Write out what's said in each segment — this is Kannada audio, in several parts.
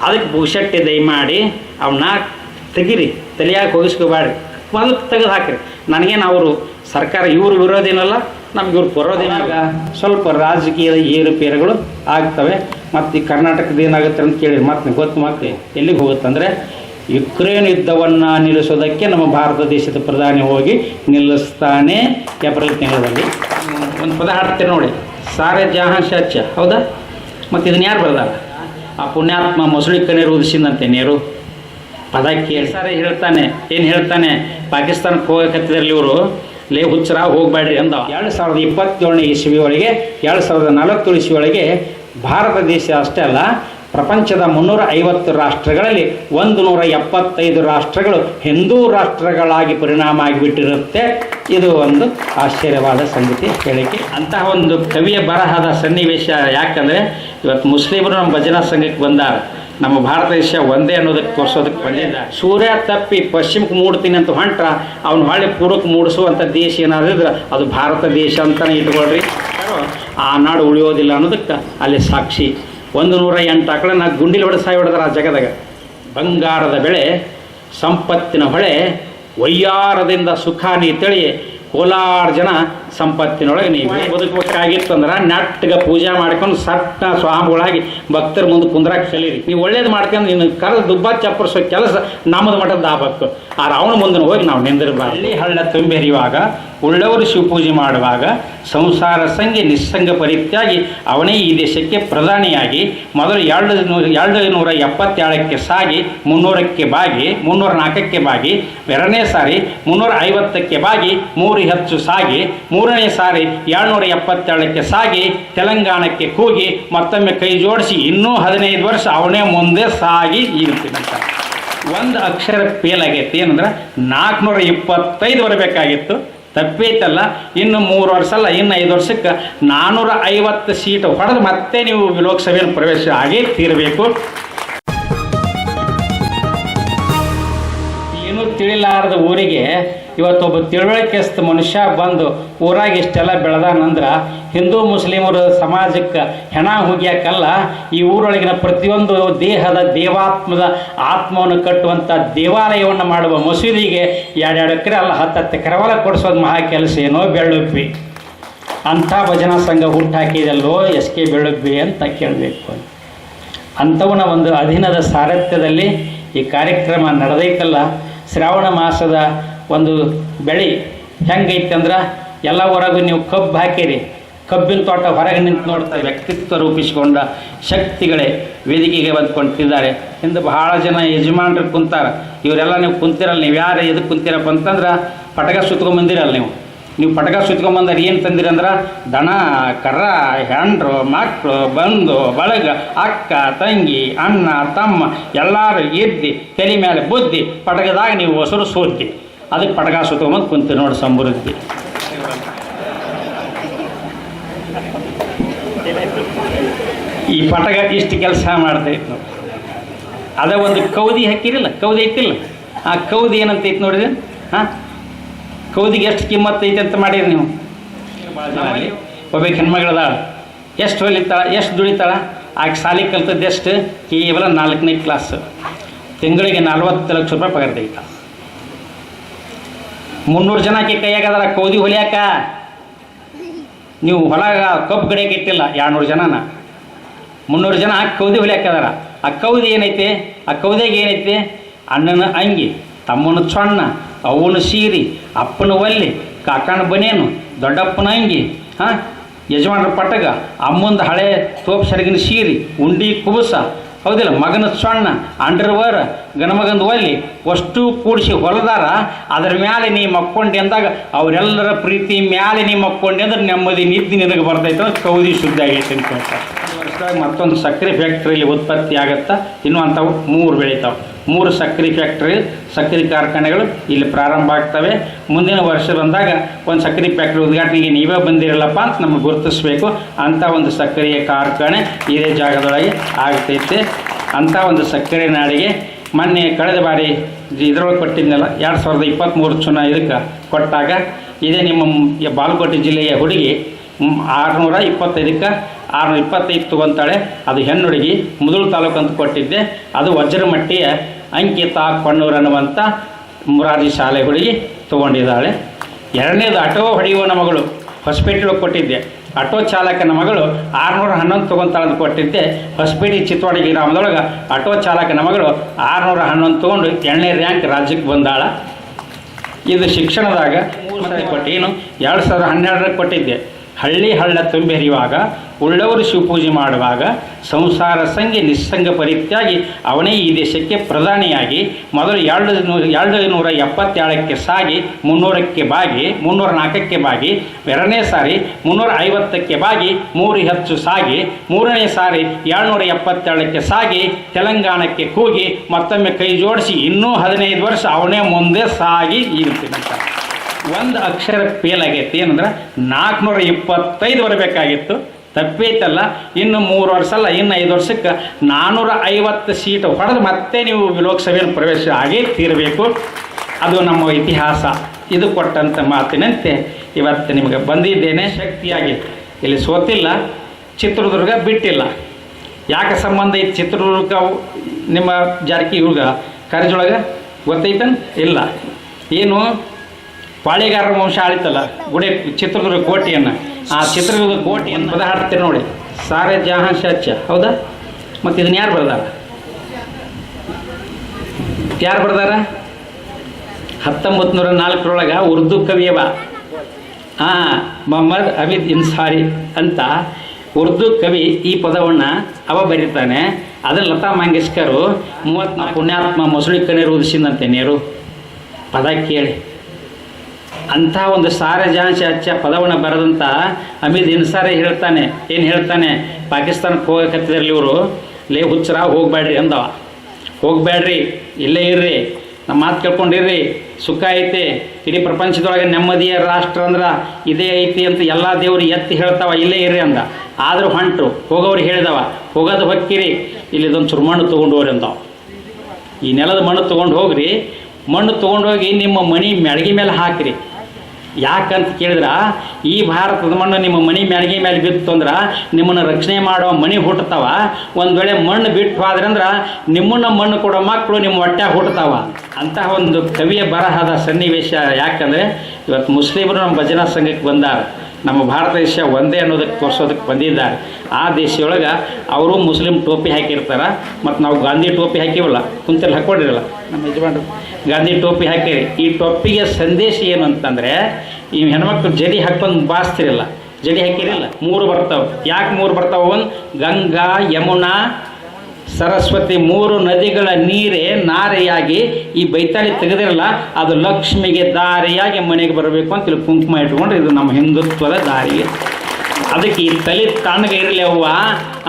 ಅದಕ್ಕೆ ಬುಷಟ್ಟೆ ದಯಮಾಡಿ ಅವನ್ನ ತೆಗಿರಿ, ತಲೆಯಾಗಿ ಹೋಗಿಸ್ಕೋಬೇಡ್ರಿ. ಮೊದಲು ತೆಗೆದು ಹಾಕಿರಿ. ನನಗೇನು ಅವರು ಸರ್ಕಾರ ಇವರು ವಿರೋಧಿನಲ್ಲ, ನಮ್ಗೆ ಇವ್ರು ಬರೋದೇನಾಗ ಸ್ವಲ್ಪ ರಾಜಕೀಯದ ಏರುಪೇರುಗಳು ಆಗ್ತವೆ. ಮತ್ತು ಈ ಕರ್ನಾಟಕದ ಏನಾಗುತ್ತೆ ಅಂತ ಕೇಳಿ ಮತ್ತೆ ಗೊತ್ತು ಮತ್ತೆ ಎಲ್ಲಿಗೆ ಹೋಗುತ್ತಂದರೆ, ಯುಕ್ರೇನ್ ಯುದ್ಧವನ್ನು ನಿಲ್ಲಿಸೋದಕ್ಕೆ ನಮ್ಮ ಭಾರತ ದೇಶದ ಪ್ರಧಾನಿ ಹೋಗಿ ನಿಲ್ಲಿಸ್ತಾನೆ ಏಪ್ರಿಲ್ ತಿಂಗಳಲ್ಲಿ. ಒಂದು ಪದ ಹಾಡ್ತೀರಿ ನೋಡಿ. ಸಾರೆ ಜಹಾನ್ ಶಾಚ್ಯ, ಹೌದಾ? ಮತ್ತು ಇದನ್ನ ಯಾರು ಬರ್ದಾರ? ಆ ಪುಣ್ಯಾತ್ಮ ಮೊಸಳಿ ಕಣ್ಣೀರು ಉದಿಸಿದಂತೆ ನೀರು ಪದ ಕೇಳಿಸಾರೆ ಹೇಳ್ತಾನೆ. ಏನು ಹೇಳ್ತಾನೆ? ಪಾಕಿಸ್ತಾನಕ್ಕೆ ಹೋಗಕತ್ತಿದ್ರಲ್ಲಿ ಇವರು, ಲೇ ಹುಚ್ಚರ, ಹೋಗಬೇಡ್ರಿ ಅಂದ ಎರಡು ಸಾವಿರದ ಇಪ್ಪತ್ತೇಳನೇ ಇಸ್ವಿ ಒಳಗೆ ಎರಡು ಸಾವಿರದ ನಲವತ್ತೇಳು ಇಸ್ವಿ ಒಳಗೆ ಭಾರತ ದೇಶ ಅಷ್ಟೇ ಅಲ್ಲ ಪ್ರಪಂಚದ ಮುನ್ನೂರ ಐವತ್ತು ರಾಷ್ಟ್ರಗಳಲ್ಲಿ ಒಂದು ನೂರ ಎಪ್ಪತ್ತೈದು ರಾಷ್ಟ್ರಗಳು ಹಿಂದೂ ರಾಷ್ಟ್ರಗಳಾಗಿ ಪರಿಣಾಮ ಆಗಿಬಿಟ್ಟಿರುತ್ತೆ. ಇದು ಒಂದು ಆಶ್ಚರ್ಯವಾದ ಸಂಗತಿ ಹೇಳಿಕೆ. ಅಂತಹ ಒಂದು ಕವಿಯ ಬರಹದ ಸನ್ನಿವೇಶ ಯಾಕಂದರೆ ಇವತ್ತು ಮುಸ್ಲಿಮರು ನಮ್ಮ ಭಜನಾ ಸಂಘಕ್ಕೆ ಬಂದಾರ. ನಮ್ಮ ಭಾರತ ದೇಶ ಒಂದೇ ಅನ್ನೋದಕ್ಕೆ ತೋರಿಸೋದಕ್ಕೆ ಬಂದಿಲ್ಲ. ಸೂರ್ಯ ತಪ್ಪಿ ಪಶ್ಚಿಮಕ್ಕೆ ಮೂಡ್ತೀನಿ ಅಂತ ಹೊಂಟ್ರ, ಅವ್ನು ಹೊಳ್ಳಿ ಪೂರ್ವಕ್ಕೆ ಮೂಡಿಸುವಂಥ ದೇಶ ಏನಾದರೂ ಇದ್ರೆ ಅದು ಭಾರತ ದೇಶ ಅಂತಲೇ ಇಟ್ಕೊಳ್ರಿ. ಆ ನಾಡು ಉಳಿಯೋದಿಲ್ಲ ಅನ್ನೋದಕ್ಕೆ ಅಲ್ಲಿ ಸಾಕ್ಷಿ ಒಂದು ನೂರ ಎಂಟು ಆಕಳನ್ನ ಗುಂಡಿಲಿ ಹೊಡೆದು ಸಾಯಿ ಹೊಡೆದಾರ ಆ ಜಗದಾಗ. ಬಂಗಾರದ ಬೆಳೆ, ಸಂಪತ್ತಿನ ಹೊಳೆ ವಯ್ಯಾರದಿಂದ ಸುಖ ನೀ ತಿಳಿ ಕೋಲಾರ ಜನ ಸಂಪತ್ತಿನೊಳಗೆ ನೀವು ಬದುಕಬೇಕಾಗಿತ್ತು ಅಂದ್ರೆ ನೆಟ್ಟಗೆ ಪೂಜೆ ಮಾಡ್ಕೊಂಡು ಸಟ್ಟ ಸ್ವಾಮಿಗಳಾಗಿ ಭಕ್ತರ ಮುಂದೆ ಕುಂದ್ರಾಕ್ ಕಲೀರಿ ನೀವು ಒಳ್ಳೇದು ಮಾಡ್ಕೊಂಡು ನೀನು ಕರೆದು ದುಬ್ಬ ಚಪ್ಪರಿಸೋ ಕೆಲಸ ನಮ್ಮದು ಮಠದ ಆಬಕ್ಕು ಆ ರಾವಣ ಮುಂದೆ ಹೋಗಿ ನಾವು ನಿಂದಿರಬಾರ್ದು. ಹಳ್ಳಿ ಹಳ್ಳ ತುಂಬಿ ಹರಿಯುವಾಗ, ಉಳ್ಳವರು ಶಿವಪೂಜೆ ಮಾಡುವಾಗ, ಸಂಸಾರ ಸಂಘಿ ನಿಸ್ಸಂಗ ಪರಿತ್ಯಾಗಿ ಅವನೇ ಈ ದೇಶಕ್ಕೆ ಪ್ರಧಾನಿಯಾಗಿ, ಮೊದಲು ಎರಡು ನೂರ ಎರಡು ನೂರ ಎಪ್ಪತ್ತೇಳಕ್ಕೆ ಸಾಗಿ, ಮುನ್ನೂರಕ್ಕೆ ಬಾಗಿ, ಮುನ್ನೂರ ನಾಲ್ಕಕ್ಕೆ ಬಾಗಿ, ಎರಡನೇ ಸಾರಿ ಮುನ್ನೂರ ಐವತ್ತಕ್ಕೆ ಬಾಗಿ, ಮೂರು ಹೆಚ್ಚು ಸಾಗಿ, ಮೂರನೇ ಸಾರಿ ಏಳ್ನೂರ ಎಪ್ಪತ್ತೇಳಕ್ಕೆ ಸಾಗಿ, ತೆಲಂಗಾಣಕ್ಕೆ ಕೂಗಿ, ಮತ್ತೊಮ್ಮೆ ಕೈ ಜೋಡಿಸಿ, ಇನ್ನೂ ಹದಿನೈದು ವರ್ಷ ಅವನೇ ಮುಂದೆ ಸಾಗಿ ಈ ಒಂದು ಅಕ್ಷರ ಫೇಲ್ ಆಗೈತಿ, ಏನಂದ್ರೆ ನಾಲ್ಕುನೂರ ಇಪ್ಪತ್ತೈದು ಬರಬೇಕಾಗಿತ್ತು. ತಪ್ಪೈತಲ್ಲ, ಇನ್ನು ಮೂರು ವರ್ಷ ಅಲ್ಲ, ಇನ್ನು ಐದು ವರ್ಷಕ್ಕೆ ನಾನ್ನೂರ ಐವತ್ತು ಸೀಟ್ ಹೊಡೆದು ಮತ್ತೆ ನೀವು ಲೋಕಸಭೆಯಲ್ಲಿ ಪ್ರವೇಶ ಆಗೇ ತೀರಬೇಕು. ತಿಳಿಲಾರದ ಊರಿಗೆ ಇವತ್ತೊಬ್ಬ ತಿಳುವಳಿಕೆಸ್ತ ಮನುಷ್ಯ ಬಂದು ಊರಾಗ ಇಷ್ಟೆಲ್ಲ ಬೆಳೆದಾನಂದ್ರೆ ಹಿಂದೂ ಮುಸ್ಲಿಮರ ಸಮಾಜಕ್ಕೆ ಹೆಣ ಹುಗಿಯಾಕಲ್ಲ, ಈ ಊರೊಳಗಿನ ಪ್ರತಿಯೊಂದು ದೇಹದ ದೇವಾತ್ಮದ ಆತ್ಮವನ್ನು ಕಟ್ಟುವಂಥ ದೇವಾಲಯವನ್ನು ಮಾಡುವ ಮಸೀದಿಗೆ ಎರಡೆರಡು ಎಕರೆ ಅಲ್ಲ, ಹತ್ತತ್ತು ಹೊಲ ಕೊಡಿಸೋದು ಮಹಾ ಕೆಲಸ ಏನೋ ಬೆಳ್ಳುಪ್ಪಿ ಅಂಥ ಭಜನಾ ಸಂಘ ಹುಟ್ಟಾಕಿದಲ್ಲೋ ಎಸ್ ಕೆ ಬೆಳ್ಳುಬ್ಬಿ ಅಂತ ಕೇಳಬೇಕು ಅಂಥವನ ಒಂದು ಅಧೀನದ ಸಾರಥ್ಯದಲ್ಲಿ ಈ ಕಾರ್ಯಕ್ರಮ ನಡೆದೈತಲ್ಲ ಶ್ರಾವಣ ಮಾಸದ ಒಂದು ಬೆಳೆ ಹೆಂಗೈತೆ ಅಂದ್ರೆ ಎಲ್ಲ ಹೊರಗೂ ನೀವು ಕಬ್ಬು ಹಾಕಿರಿ. ಕಬ್ಬಿನ ತೋಟ ಹೊರಗೆ ನಿಂತು ನೋಡ್ತಾ ವ್ಯಕ್ತಿತ್ವ ರೂಪಿಸಿಕೊಂಡ ಶಕ್ತಿಗಳೇ ವೇದಿಕೆಗೆ ಬಂದು ಕುಂತಿದ್ದಾರೆ ಹಿಂದೆ ಬಹಳ ಜನ ಯಜಮಾನರು ಕುಂತಾರೆ. ಇವರೆಲ್ಲ ನೀವು ಕುಂತಿರಲ್ಲ, ನೀವು ಯಾರು ಎದಕ್ಕೆ ಕುಂತಿರಪ್ಪ ಅಂತಂದ್ರೆ ಪಟಕ ಸುತ್ಕೊಂಡ್ಬಂದಿರಲ್ಲ ನೀವು. ನೀವು ಪಟಕ ಸುತ್ಕೊಂಬಂದ್ರೆ ಏನು ತಂದಿರಂದ್ರೆ ದನ ಕರ್ರ, ಹೆಂಡ್ರು ಮಕ್ಕಳು ಬಂಧು, ಬಳಗ, ಅಕ್ಕ, ತಂಗಿ, ಅಣ್ಣ, ತಮ್ಮ, ಎಲ್ಲರೂ ಎದ್ದಿ, ತಲೆ ಮೇಲೆ ಬುದ್ಧಿ, ಪಟಕದಾಗ ನೀವು ಹೊಸರು ಸೋತಿ ಅದಕ್ಕೆ ಪಟಕ ಸುತ್ಕೊಂಬಂದು ಕುಂತಿ ನೋಡಿ ಸಮೃದ್ಧಿ ಈ ಪಟಕ ಇಷ್ಟು ಕೆಲಸ ಮಾಡ್ತೈತೆ ನೋಡಿ ಅದೇ ಒಂದು ಕೌದಿ ಹಾಕಿರಿಲ್ಲ, ಕೌದಿ ಐತಿಲ್ಲ. ಆ ಕೌದಿ ಏನಂತೈತೆ ನೋಡಿದ್ರೆ? ಹಾಂ? ಕೌದಿಗೆ ಎಷ್ಟು ಕಿಮ್ಮತ್ತು ಐತೆ ಅಂತ ಮಾಡಿರಿ ನೀವು? ಒಬ್ಬ ಹೆಣ್ಮಗಳದಾಳ. ಎಷ್ಟು ಹೊಲಿತಾಳ, ಎಷ್ಟು ದುಡಿತಾಳ? ಆಕೆ ಸಾಲಿ ಕಲ್ತದ್ದು ಎಷ್ಟು? ಕೇವಲ ನಾಲ್ಕನೇ ಕ್ಲಾಸ್ ತಿಂಗಳಿಗೆ ನಲ್ವತ್ತು ಲಕ್ಷ ರೂಪಾಯಿ ಪಗಾರ ತೆಗಿತಾಳ. ಮುನ್ನೂರು ಜನಕ್ಕೆ ಕೈಯಾಗದಾರ ಕೌದಿ ಹೊಲಿಯಾಕ. ನೀವು ಹೊಲ ಕಬ್ಬು ಗಡಿಯಾಕೆ ಇಟ್ಟಿಲ್ಲ, ಎರಡ್ನೂರು ಜನನ. ಮುನ್ನೂರು ಜನ ಕೌದಿ ಹೊಲಿಯಾಕದಾರ ಆ ಕೌದಿ ಏನೈತೆ? ಆ ಕೌದಿಗೆ ಏನೈತೆ? ಅಣ್ಣನ ಅಂಗಿ, ತಮ್ಮನ ಸೊಣ್ಣ ಅವನ ಸೀರಿ, ಅಪ್ಪನ ಒಲ್ಲಿ, ಕಾಕನ ಬನೇನು ದೊಡ್ಡಪ್ಪನ ಅಂಗಿ, ಹಾಂ? ಯಜಮಾನರ ಪಟಗ ಅಮ್ಮಂದು ಹಳೆ ತೋಪ್ ಸೆರಗಿನ ಸೀರಿ, ಉಂಡಿ ಕುಬಸ, ಹೌದಿಲ್ಲ, ಮಗನ ಸೊಣ್ಣ ಅಂಡರ್ವರ್ ಗಣಮಗಂದು ಒಲ್ಲಿ ಅಷ್ಟು ಕೂಡಿಸಿ ಹೊಲದಾರ, ಅದ್ರ ಮ್ಯಾಲೆ ನೀ ಮಕ್ಕೊಂಡೆ ಅಂದಾಗ ಅವರೆಲ್ಲರ ಪ್ರೀತಿ ಮ್ಯಾಲೆ ನೀ ಮಕ್ಕೊಂಡೆ ಅಂದ್ರೆ ನೆಮ್ಮದಿ ನಿದ್ದೆ ನಿನಗೆ ಬರ್ತೈತೆ ಕೌದಿ ಶುದ್ಧ ಆಗೈತೆ ಅಂತ ಹೇಳ್ತಾರೆ. ಮತ್ತೊಂದು ಸಕ್ಕರೆ ಫ್ಯಾಕ್ಟ್ರಿಲಿ ಉತ್ಪತ್ತಿ ಆಗುತ್ತೆ? ಇನ್ನೂ ಅಂಥವು ಮೂರು ಬೆಳಿತಾವೆ. ಮೂರು ಸಕ್ಕರೆ ಫ್ಯಾಕ್ಟ್ರಿ ಸಕ್ಕರೆ ಕಾರ್ಖಾನೆಗಳು ಇಲ್ಲಿ ಪ್ರಾರಂಭ ಆಗ್ತವೆ. ಮುಂದಿನ ವರ್ಷ ಬಂದಾಗ ಒಂದು ಸಕ್ಕರೆ ಫ್ಯಾಕ್ಟ್ರಿ ಉದ್ಘಾಟನೆಗೆ ನೀವೇ ಬಂದಿರಲ್ಲಪ್ಪ ಅಂತ ನಮಗೆ ಗುರುತಿಸ್ಬೇಕು. ಅಂಥ ಒಂದು ಸಕ್ಕರೆಯ ಕಾರ್ಖಾನೆ ಇದೇ ಜಾಗದೊಳಗೆ ಆಗ್ತೈತೆ. ಅಂಥ ಒಂದು ಸಕ್ಕರೆ ನಾಡಿಗೆ ಮೊನ್ನೆ ಕಳೆದ ಬಾರಿ ಇದರೊಳಗೆ ಕೊಟ್ಟಿದ್ನಲ್ಲ, ಎರಡು ಸಾವಿರದ ಇಪ್ಪತ್ತ್ಮೂರು ಚುನಾ ಇದಕ್ಕೆ ಕೊಟ್ಟಾಗ, ಇದೇ ನಿಮ್ಮ ಬಾಗಲಕೋಟೆ ಜಿಲ್ಲೆಯ ಹುಡುಗಿ ಆರುನೂರ ಇಪ್ಪತ್ತೈದಕ್ಕೆ ಆರುನೂರ ಇಪ್ಪತ್ತೈದು ತಗೊಂತಾಳೆ. ಅದು ಹೆಣ್ಣುಡುಗಿ ಮುದುಳು ತಾಲೂಕು ಅಂತ ಕೊಟ್ಟಿದ್ದೆ. ಅದು ವಜ್ರಮಟ್ಟಿಯ ಅಂಕಿತ ಕೊಣ್ಣೂರು ಅನ್ನುವಂಥ ಮುರಾರಿ ಶಾಲೆ ಹುಡುಗಿ ತೊಗೊಂಡಿದ್ದಾಳೆ. ಎರಡನೇದು ಆಟೋ ಹೊಡೆಯುವನ ಮಗಳು ಹೊಸಪೇಟೆಗೆ ಕೊಟ್ಟಿದ್ದೆ. ಆಟೋ ಚಾಲಕನ ಮಗಳು ಆರುನೂರ ಹನ್ನೊಂದು ತೊಗೊಂತಾಳೆ ಅಂತ ಕೊಟ್ಟಿದ್ದೆ. ಹೊಸಪೇಟೆ ಚಿತ್ತವಾಡಿ ಗ್ರಾಮದೊಳಗೆ ಆಟೋ ಚಾಲಕನ ಮಗಳು ಆರುನೂರ ಹನ್ನೊಂದು ತೊಗೊಂಡು ಎರಡನೇ ರ್ಯಾಂಕ್ ರಾಜ್ಯಕ್ಕೆ ಬಂದಾಳ. ಇದು ಶಿಕ್ಷಣದಾಗ ಮೂರು ಸಾವಿರ. ಕೊಟ್ಟು ಏನು ಎರಡು ಸಾವಿರದ ಹನ್ನೆರಡರಾಗ ಕೊಟ್ಟಿದ್ದೆ. ಹಳ್ಳಿ ಹಳ್ಳ ತುಂಬಿ ಹರಿಯುವಾಗ ಉಳ್ಳವರು ಶಿವಪೂಜೆ ಮಾಡುವಾಗ ಸಂಸಾರ ಸಂಘೆ ನಿಸ್ಸಂಗ ಪರಿತ್ಯಾಗಿ ಅವನೇ ಈ ದೇಶಕ್ಕೆ ಪ್ರಧಾನಿಯಾಗಿ ಮೊದಲು ಎರಡು ನೂರ ಎರಡು ನೂರ ಎಪ್ಪತ್ತೇಳಕ್ಕೆ ಸಾಗಿ, ಮುನ್ನೂರಕ್ಕೆ ಬಾಗಿ, ಮುನ್ನೂರ ನಾಲ್ಕಕ್ಕೆ ಬಾಗಿ, ಎರಡನೇ ಸಾರಿ ಮುನ್ನೂರ ಐವತ್ತಕ್ಕೆ ಬಾಗಿ, ಮೂರು ಹೆಚ್ಚು ಸಾಗಿ, ಮೂರನೇ ಸಾರಿ ಏಳ್ನೂರ ಎಪ್ಪತ್ತೇಳಕ್ಕೆ ಸಾಗಿ, ತೆಲಂಗಾಣಕ್ಕೆ ಕೂಗಿ ಮತ್ತೊಮ್ಮೆ ಕೈ ಜೋಡಿಸಿ ಇನ್ನೂ ಹದಿನೈದು ವರ್ಷ ಅವನೇ ಮುಂದೆ ಸಾಗಿ ಇರ್ತೀನಂತ ಒಂದು ಅಕ್ಷರ ಫೇಲ್ ಆಗೈತಿ ಏನಂದ್ರೆ ನಾಲ್ಕುನೂರ ಇಪ್ಪತ್ತೈದು ಬರಬೇಕಾಗಿತ್ತು. ತಪ್ಪೈತಲ್ಲ, ಇನ್ನು ಮೂರು ವರ್ಷ ಅಲ್ಲ, ಇನ್ನು ಐದು ವರ್ಷಕ್ಕೆ ನಾನ್ನೂರ ಐವತ್ತು ಸೀಟ್ ಹೊಡೆದು ಮತ್ತೆ ನೀವು ಲೋಕಸಭೆಯಲ್ಲಿ ಪ್ರವೇಶ ಆಗೇ ತೀರಬೇಕು. ಅದು ನಮ್ಮ ಇತಿಹಾಸ. ಇದು ಕೊಟ್ಟಂಥ ಮಾತಿನಂತೆ ಇವತ್ತು ನಿಮಗೆ ಬಂದಿದ್ದೇನೆ. ಶಕ್ತಿಯಾಗಿ ಇಲ್ಲಿ ಸೋತಿಲ್ಲ, ಚಿತ್ರದುರ್ಗ ಬಿಟ್ಟಿಲ್ಲ. ಯಾಕೆ ಸಂಬಂಧ ಐತಿ ಚಿತ್ರದುರ್ಗ ನಿಮ್ಮ ಜಾರಕಿಹೊಳಿಗ ಕರ್ಜೊಳಗೆ ಗೊತ್ತೈತನ್? ಇಲ್ಲ. ಏನು ಪಾಳೆಗಾರರ ವಂಶ ಆಳಿತಲ್ಲ ಗುಡೆ ಚಿತ್ರದುರ್ಗ ಕೋಟೆಯನ್ನು? ಆ ಚಿತ್ರದುರ್ಗ ಕೋಟೆಯನ್ನು ಪದ ಹಾಡ್ತೀರಿ ನೋಡಿ. ಸಾರೆ ಜಹಾನ್ ಶಚ್ಚ ಹೌದಾ? ಮತ್ತು ಇದನ್ನ ಯಾರು ಬರ್ದಾರ? ಯಾರು ಬರ್ದಾರ? ಹತ್ತೊಂಬತ್ತು ನೂರ ನಾಲ್ಕರೊಳಗೆ ಉರ್ದು ಕವಿಯವ ಹಾಂ ಮೊಹಮ್ಮದ್ ಅಬಿದ್ ಇನ್ಸಾರಿ ಅಂತ ಉರ್ದು ಕವಿ ಈ ಪದವನ್ನು ಅವ ಬರೀತಾನೆ. ಅದನ್ನು ಲತಾ ಮಂಗೇಶ್ಕರು ಮೂವತ್ತ್ನಾಲ್ಕು ಪುಣ್ಯಾತ್ಮ ಮೊಸಳಿ ಕಣ್ಣೀರು ಉದಿಸಿದಂತೆ ನೀರು. ಪದ ಕೇಳಿ. ಅಂಥ ಒಂದು ಸಾರಜಾಂಶ ಹಚ್ಚ ಪದವನ್ನು ಬರೆದಂಥ ಅಮಿತ್ ಸಾರೇ ಹೇಳ್ತಾನೆ. ಏನು ಹೇಳ್ತಾನೆ? ಪಾಕಿಸ್ತಾನಕ್ಕೆ ಹೋಗಕತ್ತಿದ್ರಲ್ಲಿ ಇವರು, ಲೇ ಹುಚ್ಚರ ಹೋಗಬೇಡ್ರಿ ಅಂದವ. ಹೋಗಬೇಡ್ರಿ ಇಲ್ಲೇ ಇರ್ರಿ ನಮ್ಮ ಮಾತು ಕೇಳ್ಕೊಂಡಿರ್ರಿ, ಸುಖ ಐತೆ, ಇಡೀ ಪ್ರಪಂಚದೊಳಗೆ ನೆಮ್ಮದಿಯ ರಾಷ್ಟ್ರ ಅಂದ್ರೆ ಇದೇ ಐತಿ ಅಂತ ಎಲ್ಲ ದೇವರು ಎತ್ತಿ ಹೇಳ್ತಾವ, ಇಲ್ಲೇ ಇರ್ರಿ ಅಂದ. ಆದರೂ ಹೊಂಟ್ರು ಹೋಗೋರು ಹೇಳಿದವ, ಹೋಗೋದು ಹೊಕ್ಕಿರಿ, ಇಲ್ಲಿದೊಂದು ಚುರುಮಣ್ಣು ಚುರು ಮಣ್ಣು ತೊಗೊಂಡು ಹೋಗ್ರಿ ಅಂದವ. ಈ ನೆಲದ ಮಣ್ಣು ತೊಗೊಂಡು ಹೋಗ್ರಿ ಮಣ್ಣು ತೊಗೊಂಡೋಗಿ ನಿಮ್ಮ ಮನೆ ಮೆಳಗಿ ಮೇಲೆ ಹಾಕಿರಿ. ಯಾಕಂತ ಕೇಳಿದ್ರೆ, ಈ ಭಾರತದ ಮಣ್ಣು ನಿಮ್ಮ ಮನೆ ಮೆಳಗಿ ಮೇಲೆ ಬಿತ್ತು ಅಂದ್ರೆ ನಿಮ್ಮನ್ನು ರಕ್ಷಣೆ ಮಾಡೋ ಮಣಿ ಹುಟ್ಟತಾವ ಒಂದು ವೇಳೆ ಮಣ್ಣು ಬಿಟ್ಟು ಆದ್ರೆ ಅಂದ್ರೆ ನಿಮ್ಮನ್ನ ಮಣ್ಣು ಕೊಡೋ ಮಕ್ಕಳು ನಿಮ್ಮ ಹೊಟ್ಟೆ ಹುಟ್ಟತಾವ ಅಂತಹ ಒಂದು ಕವಿಯ ಬರಹದ ಸನ್ನಿವೇಶ ಯಾಕಂದರೆ ಇವತ್ತು ಮುಸ್ಲಿಮರು ನಮ್ಮ ಭಜನಾ ಸಂಘಕ್ಕೆ ಬಂದಾರ. ನಮ್ಮ ಭಾರತ ದೇಶ ಒಂದೇ ಅನ್ನೋದಕ್ಕೆ ತೋರಿಸೋದಕ್ಕೆ ಬಂದಿದ್ದಾರೆ. ಆ ದೇಶದೊಳಗೆ ಅವರು ಮುಸ್ಲಿಂ ಟೋಪಿ ಹಾಕಿರ್ತಾರೆ ಮತ್ತು ನಾವು ಗಾಂಧಿ ಟೋಪಿ ಹಾಕಿವಲ್ಲ ಕುಂತಲ್ಲಿ ಹಾಕ್ಕೊಂಡಿರಲ್ಲ? ನಮ್ಮ ಯಜಮಾನ್ರು. ಗಾಂಧಿ ಟೋಪಿ ಹಾಕಿರಿ. ಈ ಟೋಪಿಗೆ ಸಂದೇಶ ಏನು ಅಂತಂದರೆ ಈ ಹೆಣ್ಮಕ್ಳು ಜಡಿ ಹಾಕ್ಕೊಂಡು ಬಾಸ್ತಿರಲ್ಲ ಜಡಿ ಹಾಕಿರಲ್ಲ ಮೂರು ಬರ್ತಾವೆ. ಯಾಕೆ ಮೂರು ಬರ್ತಾವೆ? ಒಂದು ಗಂಗಾ ಯಮುನಾ ಸರಸ್ವತಿ ಮೂರು ನದಿಗಳ ನೀರೇ ನಾರೆಯಾಗಿ ಈ ಬೈತಾಳಿ ತೆಗೆದಿರಲ್ಲ, ಅದು ಲಕ್ಷ್ಮಿಗೆ ದಾರಿಯಾಗಿ ಮನೆಗೆ ಬರಬೇಕು ಅಂತ ಇಲ್ಲಿ ಕುಂಕುಮ ಇಟ್ಕೊಂಡ್ರೆ ಇದು ನಮ್ಮ ಹಿಂದುತ್ವದ ದಾರಿ. ಅದಕ್ಕೆ ಈ ತಲೆ ತಣ್ಣಗೆ ಇರಲಿ ಅವ್ವ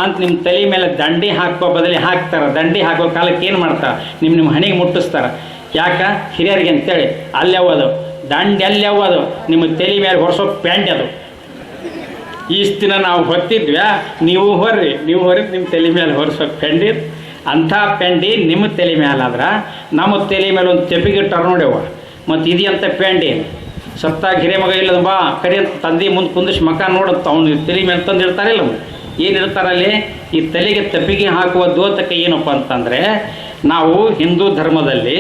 ಅಂತ ನಿಮ್ಮ ತಲೆ ಮೇಲೆ ದಂಡಿ ಹಾಕೋ ಬದಲಿ ಹಾಕ್ತಾರೆ. ದಂಡಿ ಹಾಕೋ ಕಾಲಕ್ಕೆ ಏನು ಮಾಡ್ತಾರೆ? ನಿಮ್ಮ ನಿಮ್ಮ ಹಣೆಗೆ ಮುಟ್ಟಿಸ್ತಾರೆ. ಯಾಕ? ಹಿರಿಯರಿಗೆ ಅಂತೇಳಿ, ಅಲ್ಲಿ ಅವ್ವದು ದಂಡಿ ಅಲ್ಲಿ ಅದು. ನಿಮ್ಮ ತಲೆ ಮೇಲೆ ಹೊರಸೋ ಪ್ಯಾಂಟ್ ಅದು. ಇಷ್ಟು ದಿನ ನಾವು ಹೊತ್ತಿದ್ವ್ಯಾ ನೀವು ಹೊರ್ರಿ, ನೀವು ಹೊರ ನಿಮ್ಮ ತಲೆ ಮೇಲೆ ಹೊರಿಸೋ ಪೆಂಡಿ. ಅಂಥ ಪೆಂಡಿ ನಿಮ್ಮ ತಲೆ ಮೇಲೆ ಆದ್ರೆ ನಮ್ಮ ತಲೆ ಮೇಲೆ ಒಂದು ತೆಪ್ಪಿಗಿಟ್ಟಾರ ನೋಡ್ಯವ ಮತ್ತು ಇದು ಅಂತ ಪೆಂಡಿ? ಸತ್ತ ಗಿರೆ ಮಗ ಇಲ್ಲದ ಬಾ, ಕರಿ ಅಂತ ತಂದೆ ಮುಂದೆ ಕುಂದಿಸಿ ಮಕ ನೋಡುತ್ತ ಅವ್ನು ತಲೆ ಮೇಲೆ ತಂದಿರ್ತಾರೆ ಇಲ್ಲ ಏನಿರ್ತಾರಲ್ಲಿ ಈ ತಲೆಗೆ ತಪ್ಪಿಗೆ ಹಾಕುವ ದೋತಕ್ಕೆ ಏನಪ್ಪ ಅಂತಂದರೆ, ನಾವು ಹಿಂದೂ ಧರ್ಮದಲ್ಲಿ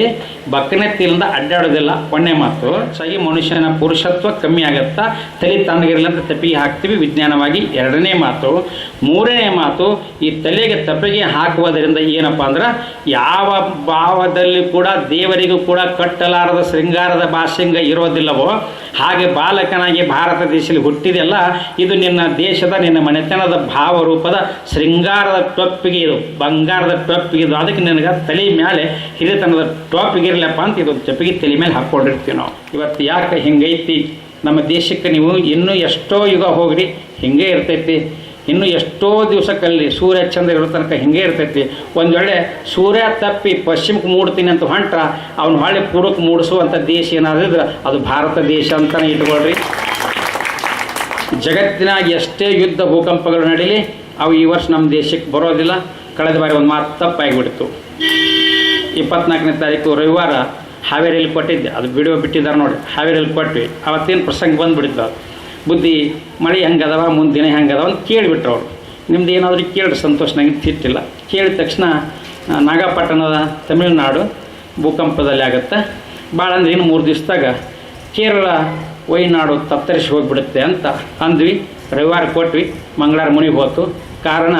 ಬಕ್ಕನೆತ್ತಿಲಿಂದ ಅಡ್ಡಾಡೋದಿಲ್ಲ. ಒಣ್ಣೆ ಮಾತು. ಸಹಿ ಮನುಷ್ಯನ ಪುರುಷತ್ವ ಕಮ್ಮಿ ಆಗತ್ತಾ? ತಲೆ ತಣ್ಣಗಿರಲಿ ಅಂತ ತಪ್ಪಿಗೆ ಹಾಕ್ತೀವಿ. ವಿಜ್ಞಾನವಾಗಿ ಎರಡನೇ ಮಾತು. ಮೂರನೇ ಮಾತು, ಈ ತಲೆಗೆ ತಪ್ಪಿಗೆ ಹಾಕುವುದರಿಂದ ಏನಪ್ಪ ಅಂದ್ರೆ, ಯಾವ ಭಾವದಲ್ಲಿ ಕೂಡ ದೇವರಿಗೂ ಕೂಡ ಕಟ್ಟಲಾರದ ಶೃಂಗಾರದ ಭಾಷೆಂಗ ಇರೋದಿಲ್ಲವೋ, ಹಾಗೆ ಬಾಲಕನಾಗಿ ಭಾರತ ದೇಶದಲ್ಲಿ ಹುಟ್ಟಿದೆಲ್ಲ ಇದು ನಿನ್ನ ದೇಶದ, ನಿನ್ನ ಮನೆತನದ ಭಾವರೂಪದ ಶೃಂಗಾರದ ಟೊಪ್ಪಿಗೆ ಇದು, ಬಂಗಾರದ ಟೊಪ್ಪಿಗೆ ಇದು. ಅದಕ್ಕೆ ನಿನಗೆ ತಲೆ ಮೇಲೆ ಹಿರಿತನದ ಟೊಪ್ಪಿಗೆ ಇರಲಪ್ಪ ಅಂತ ಇದು ಚಪ್ಪಿಗೆ ತಲೆ ಮೇಲೆ ಹಾಕ್ಕೊಂಡಿರ್ತೀವಿ ನಾವು. ಇವತ್ತು ಯಾಕೆ ಹಿಂಗೈತಿ? ನಮ್ಮ ದೇಶಕ್ಕೆ ನೀವು ಇನ್ನೂ ಎಷ್ಟೋ ಯುಗ ಹೋಗ್ರಿ, ಹಿಂಗೆ ಇರ್ತೈತಿ. ಇನ್ನು ಎಷ್ಟೋ ದಿವಸಕ್ಕಲ್ಲಿ ಸೂರ್ಯ ಚಂದ್ರ ಇರೋ ತನಕ ಹಿಂಗೆ ಇರ್ತೈತಿ. ಒಂದು ವೇಳೆ ಸೂರ್ಯ ತಪ್ಪಿ ಪಶ್ಚಿಮಕ್ಕೆ ಮೂಡ್ತೀನಿ ಅಂತ ಹೊಂಟ್ರ, ಅವ್ನು ಹೊಳ್ಳಿ ಪೂರ್ವಕ್ಕೆ ಮೂಡಿಸುವಂಥ ದೇಶ ಏನಾದ್ರೂ ಇದ್ರೆ ಅದು ಭಾರತ ದೇಶ ಅಂತಲೇ ಇಟ್ಕೊಳ್ರಿ. ಜಗತ್ತಿನಾಗ ಎಷ್ಟೇ ಯುದ್ಧ ಭೂಕಂಪಗಳು ನಡೀಲಿ, ಅವು ಈ ವರ್ಷ ನಮ್ಮ ದೇಶಕ್ಕೆ ಬರೋದಿಲ್ಲ. ಕಳೆದ ಬಾರಿ ಒಂದು ಮಾತು ತಪ್ಪಾಗಿಬಿಡ್ತು. ಇಪ್ಪತ್ನಾಲ್ಕನೇ ತಾರೀಕು ರವಿವಾರ ಹಾವೇರಿಯಲ್ಲಿ ಕೊಟ್ಟಿದ್ದೆ. ಅದು ಬಿಡುವ ಬಿಟ್ಟಿದ್ದಾರೆ ನೋಡಿ. ಹಾವೇರಿಯಲ್ಲಿ ಕೊಟ್ವಿ. ಅವತ್ತೇನು ಪ್ರಸಂಗ ಬಂದುಬಿಡಿದ್ದು ಬುದ್ಧಿ, ಮಳೆ ಹೆಂಗದವ ಮುಂದಿನ ಹೆಂಗದವ ಅಂತ ಕೇಳಿಬಿಟ್ರು ಅವರು. ನಿಮ್ದು ಏನಾದರೂ ಕೇಳಿರಿ ನನಗೆ ತಿಟ್ಟಿಲ್ಲ ಕೇಳಿದ ತಕ್ಷಣ ನಾಗಪಟ್ಟಣದ ತಮಿಳುನಾಡು ಭೂಕಂಪದಲ್ಲಿ ಆಗುತ್ತೆ. ಭಾಳ ಅಂದ್ರೆ ಇನ್ನು ಮೂರು ದಿವಸದಾಗ ಕೇರಳ ವೈನಾಡು ತತ್ತರಿಸಿ ಹೋಗಿಬಿಡುತ್ತೆ ಅಂತ ಅಂದ್ವಿ. ರವಿವಾರ ಕೊಟ್ವಿ. ಮಂಗಳಾರ ಮುನಿಗೆ ಹೋತು. ಕಾರಣ,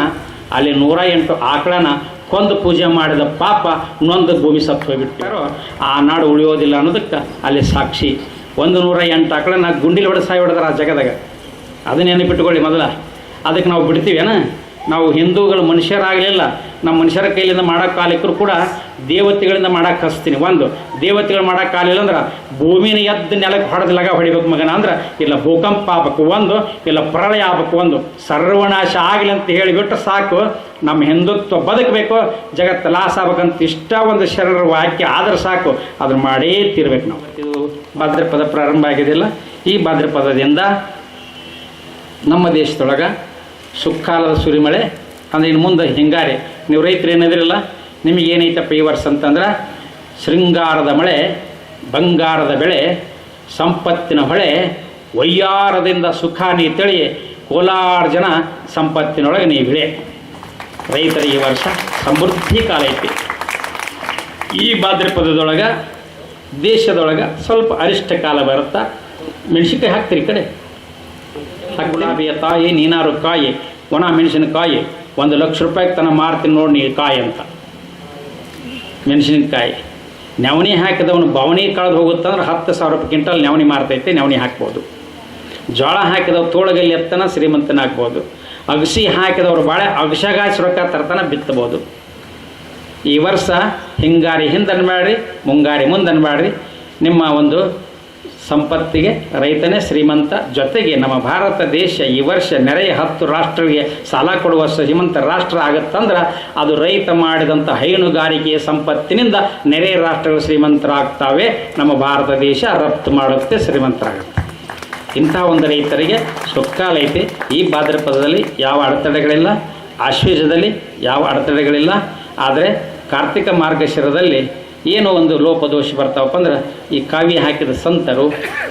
ಅಲ್ಲಿ ನೂರ ಎಂಟು ಆಕಳನ ಕೊಂದು ಪೂಜೆ ಮಾಡಿದ ಪಾಪ ಇನ್ನೊಂದು ಭೂಮಿ ಸತ್ತು ಹೋಗಿಬಿಟ್ಟಾರೋ ಆ ನಾಡು ಉಳಿಯೋದಿಲ್ಲ ಅನ್ನೋದಕ್ಕೆ ಅಲ್ಲಿ ಸಾಕ್ಷಿ. ಒಂದು ನೂರ ಎಂಟು ಆಕಳನ ಗುಂಡಿಲಿ ಹೊಡೆದು ಸಾಯಿ ಹೊಡೆದಾರ ಆ ಜಗದಾಗ. ಅದನ್ನ ನೆನಪಿಟ್ಟುಕೊಳ್ಳಿ ಮೊದಲ. ಅದಕ್ಕೆ ನಾವು ಬಿಡ್ತೀವೇನ? ನಾವು ಹಿಂದೂಗಳು ಮನುಷ್ಯರಾಗಲಿಲ್ಲ. ನಮ್ಮ ಮನುಷ್ಯರ ಕೈಲಿಂದ ಕಾಲಿಕ್ರು ಕೂಡ ದೇವತೆಗಳಿಂದ ಮಾಡಕ್ಕೆ ಹಚ್ತೀನಿ ಒಂದು, ದೇವತೆಗಳು ಮಾಡೋಕ್ಕೆ ಕಾಲಿಲ್ಲ ಅಂದ್ರೆ ಭೂಮಿನ ಎದ್ದು ನೆಲಕ್ಕೆ ಹೊಡೆದು ಲಗ ಹೊಡಿಬೇಕು ಮಗನ ಅಂದ್ರೆ ಇಲ್ಲ ಭೂಕಂಪ ಆಗ್ಬೇಕು. ಒಂದು, ಇಲ್ಲ ಪ್ರಳಯ ಆಗ್ಬೇಕು. ಒಂದು, ಸರ್ವನಾಶ ಆಗಲಿ ಅಂತ ಹೇಳಿಬಿಟ್ಟು ಸಾಕು. ನಮ್ಮ ಹಿಂದುತ್ವ ಬದುಕಬೇಕು. ಜಗತ್ತು ಲಾಸ್ ಆಗ್ಬೇಕಂತ ಇಷ್ಟ ಒಂದು ಶರಣರ ವಾಕ್ಯ ಆದ್ರೆ ಸಾಕು. ಅದನ್ನು ಮಾಡೇ ತಿರ್ಬೇಕು ನಾವು. ಇದು ಭಾದ್ರಪದ ಪ್ರಾರಂಭ ಆಗಿದೆಯಲ್ಲ ಈ ಭಾದ್ರಪದದಿಂದ ನಮ್ಮ ದೇಶದೊಳಗೆ ಸುಕ್ಕಾಲದ ಸುರಿಮಳೆ, ಅಂದರೆ ಇನ್ನು ಮುಂದೆ ಹಿಂಗಾರಿ. ನೀವು ರೈತರು ಏನಿದ್ರಲ್ಲ, ನಿಮಗೆ ಏನೈತಪ್ಪ ಈ ವರ್ಷ ಅಂತಂದ್ರೆ, ಶೃಂಗಾರದ ಮಳೆ, ಬಂಗಾರದ ಬೆಳೆ, ಸಂಪತ್ತಿನ ಹೊಳೆ, ವಯ್ಯಾರದಿಂದ ಸುಖ ನೀ ತಳಿ, ಕೋಲಾರ ಜನ ಸಂಪತ್ತಿನೊಳಗೆ ನೀ ಬಿಳೆ ರೈತರ, ಈ ವರ್ಷ ಸಮೃದ್ಧಿ ಕಾಲ ಐತಿ. ಈ ಭಾದ್ರಪದದೊಳಗೆ, ದೇಶದೊಳಗೆ ಸ್ವಲ್ಪ ಅರಿಷ್ಟ ಕಾಲ ಬರುತ್ತಾ, ಮೆಣಸಿನ್ಕಾಯಿ ಹಾಕ್ತೀರಿ ಈ ಗುಲಾಬಿಯ ತಾಯಿ ನೀನಾರು ಕಾಯಿ, ಒಣ ಮೆಣಸಿನಕಾಯಿ ಒಂದು ಲಕ್ಷ ರೂಪಾಯಿಗೆ ತನ ಮಾರ್ತೀನಿ ನೋಡಿ ನೀ ಕಾಯಿ ಅಂತ. ಮೆಣಸಿನಕಾಯಿ ನವಣಿ ಹಾಕಿದವನು ಬವಣಿ ಕಳೆದು ಹೋಗುತ್ತಂದ್ರೆ ಹತ್ತು ಸಾವಿರ ರೂಪಾಯಿ ಕ್ವಿಂಟಲ್ ನವಣಿ ಮಾರ್ತೈತೆ ನವಣಿ ಹಾಕ್ಬೋದು. ಜೋಳ ಹಾಕಿದವ ತೋಳಗಲ್ಲಿ ಎತ್ತನ ಶ್ರೀಮಂತನಾಗ್ಬೋದು. ಅಗಸಿ ಹಾಕಿದವರು ಬಾಳೆ ಅಗಸಗಾಸಿ ರೊಕ್ಕ ತರ್ತನ ಬಿತ್ತಬೋದು. ಈ ವರ್ಷ ಹಿಂಗಾರಿ ಹಿಂದನ್ಬೇಡ್ರಿ ಮುಂಗಾರಿ ಮುಂದನ್ಬೇಡ್ರಿ ನಿಮ್ಮ ಒಂದು ಸಂಪತ್ತಿಗೆ ರೈತನೇ ಶ್ರೀಮಂತ ಜೊತೆಗೆ ನಮ್ಮ ಭಾರತ ದೇಶ ಈ ವರ್ಷ ನೆರೆಯ ಹತ್ತು ರಾಷ್ಟ್ರಗಳಿಗೆ ಸಾಲ ಕೊಡುವ ಶ್ರೀಮಂತ ರಾಷ್ಟ್ರ ಆಗುತ್ತಂದ್ರೆ ಅದು ರೈತ ಮಾಡಿದಂಥ ಹೈನುಗಾರಿಕೆಯ ಸಂಪತ್ತಿನಿಂದ ನೆರೆಯ ರಾಷ್ಟ್ರಗಳು ಶ್ರೀಮಂತರಾಗ್ತಾವೆ. ನಮ್ಮ ಭಾರತ ದೇಶ ರಫ್ತು ಮಾಡುತ್ತೆ, ಶ್ರೀಮಂತರಾಗುತ್ತೆ. ಇಂಥ ಒಂದು ರೈತರಿಗೆ ಸುಕ್ಕಾಲ ಐತಿ. ಈ ಭಾದ್ರಪದದಲ್ಲಿ ಯಾವ ಅಡೆತಡೆಗಳಿಲ್ಲ? ಆಶ್ವೇಜದಲ್ಲಿ ಯಾವ ಅಡೆತಡೆಗಳಿಲ್ಲ? ಆದರೆ ಕಾರ್ತಿಕ ಮಾರ್ಗಶಿರದಲ್ಲಿ ಏನೋ ಒಂದು ಲೋಪದೋಷ ಬರ್ತಾವಪ್ಪ ಅಂದ್ರೆ ಈ ಕಾವ್ಯ ಹಾಕಿದ ಸಂತರು,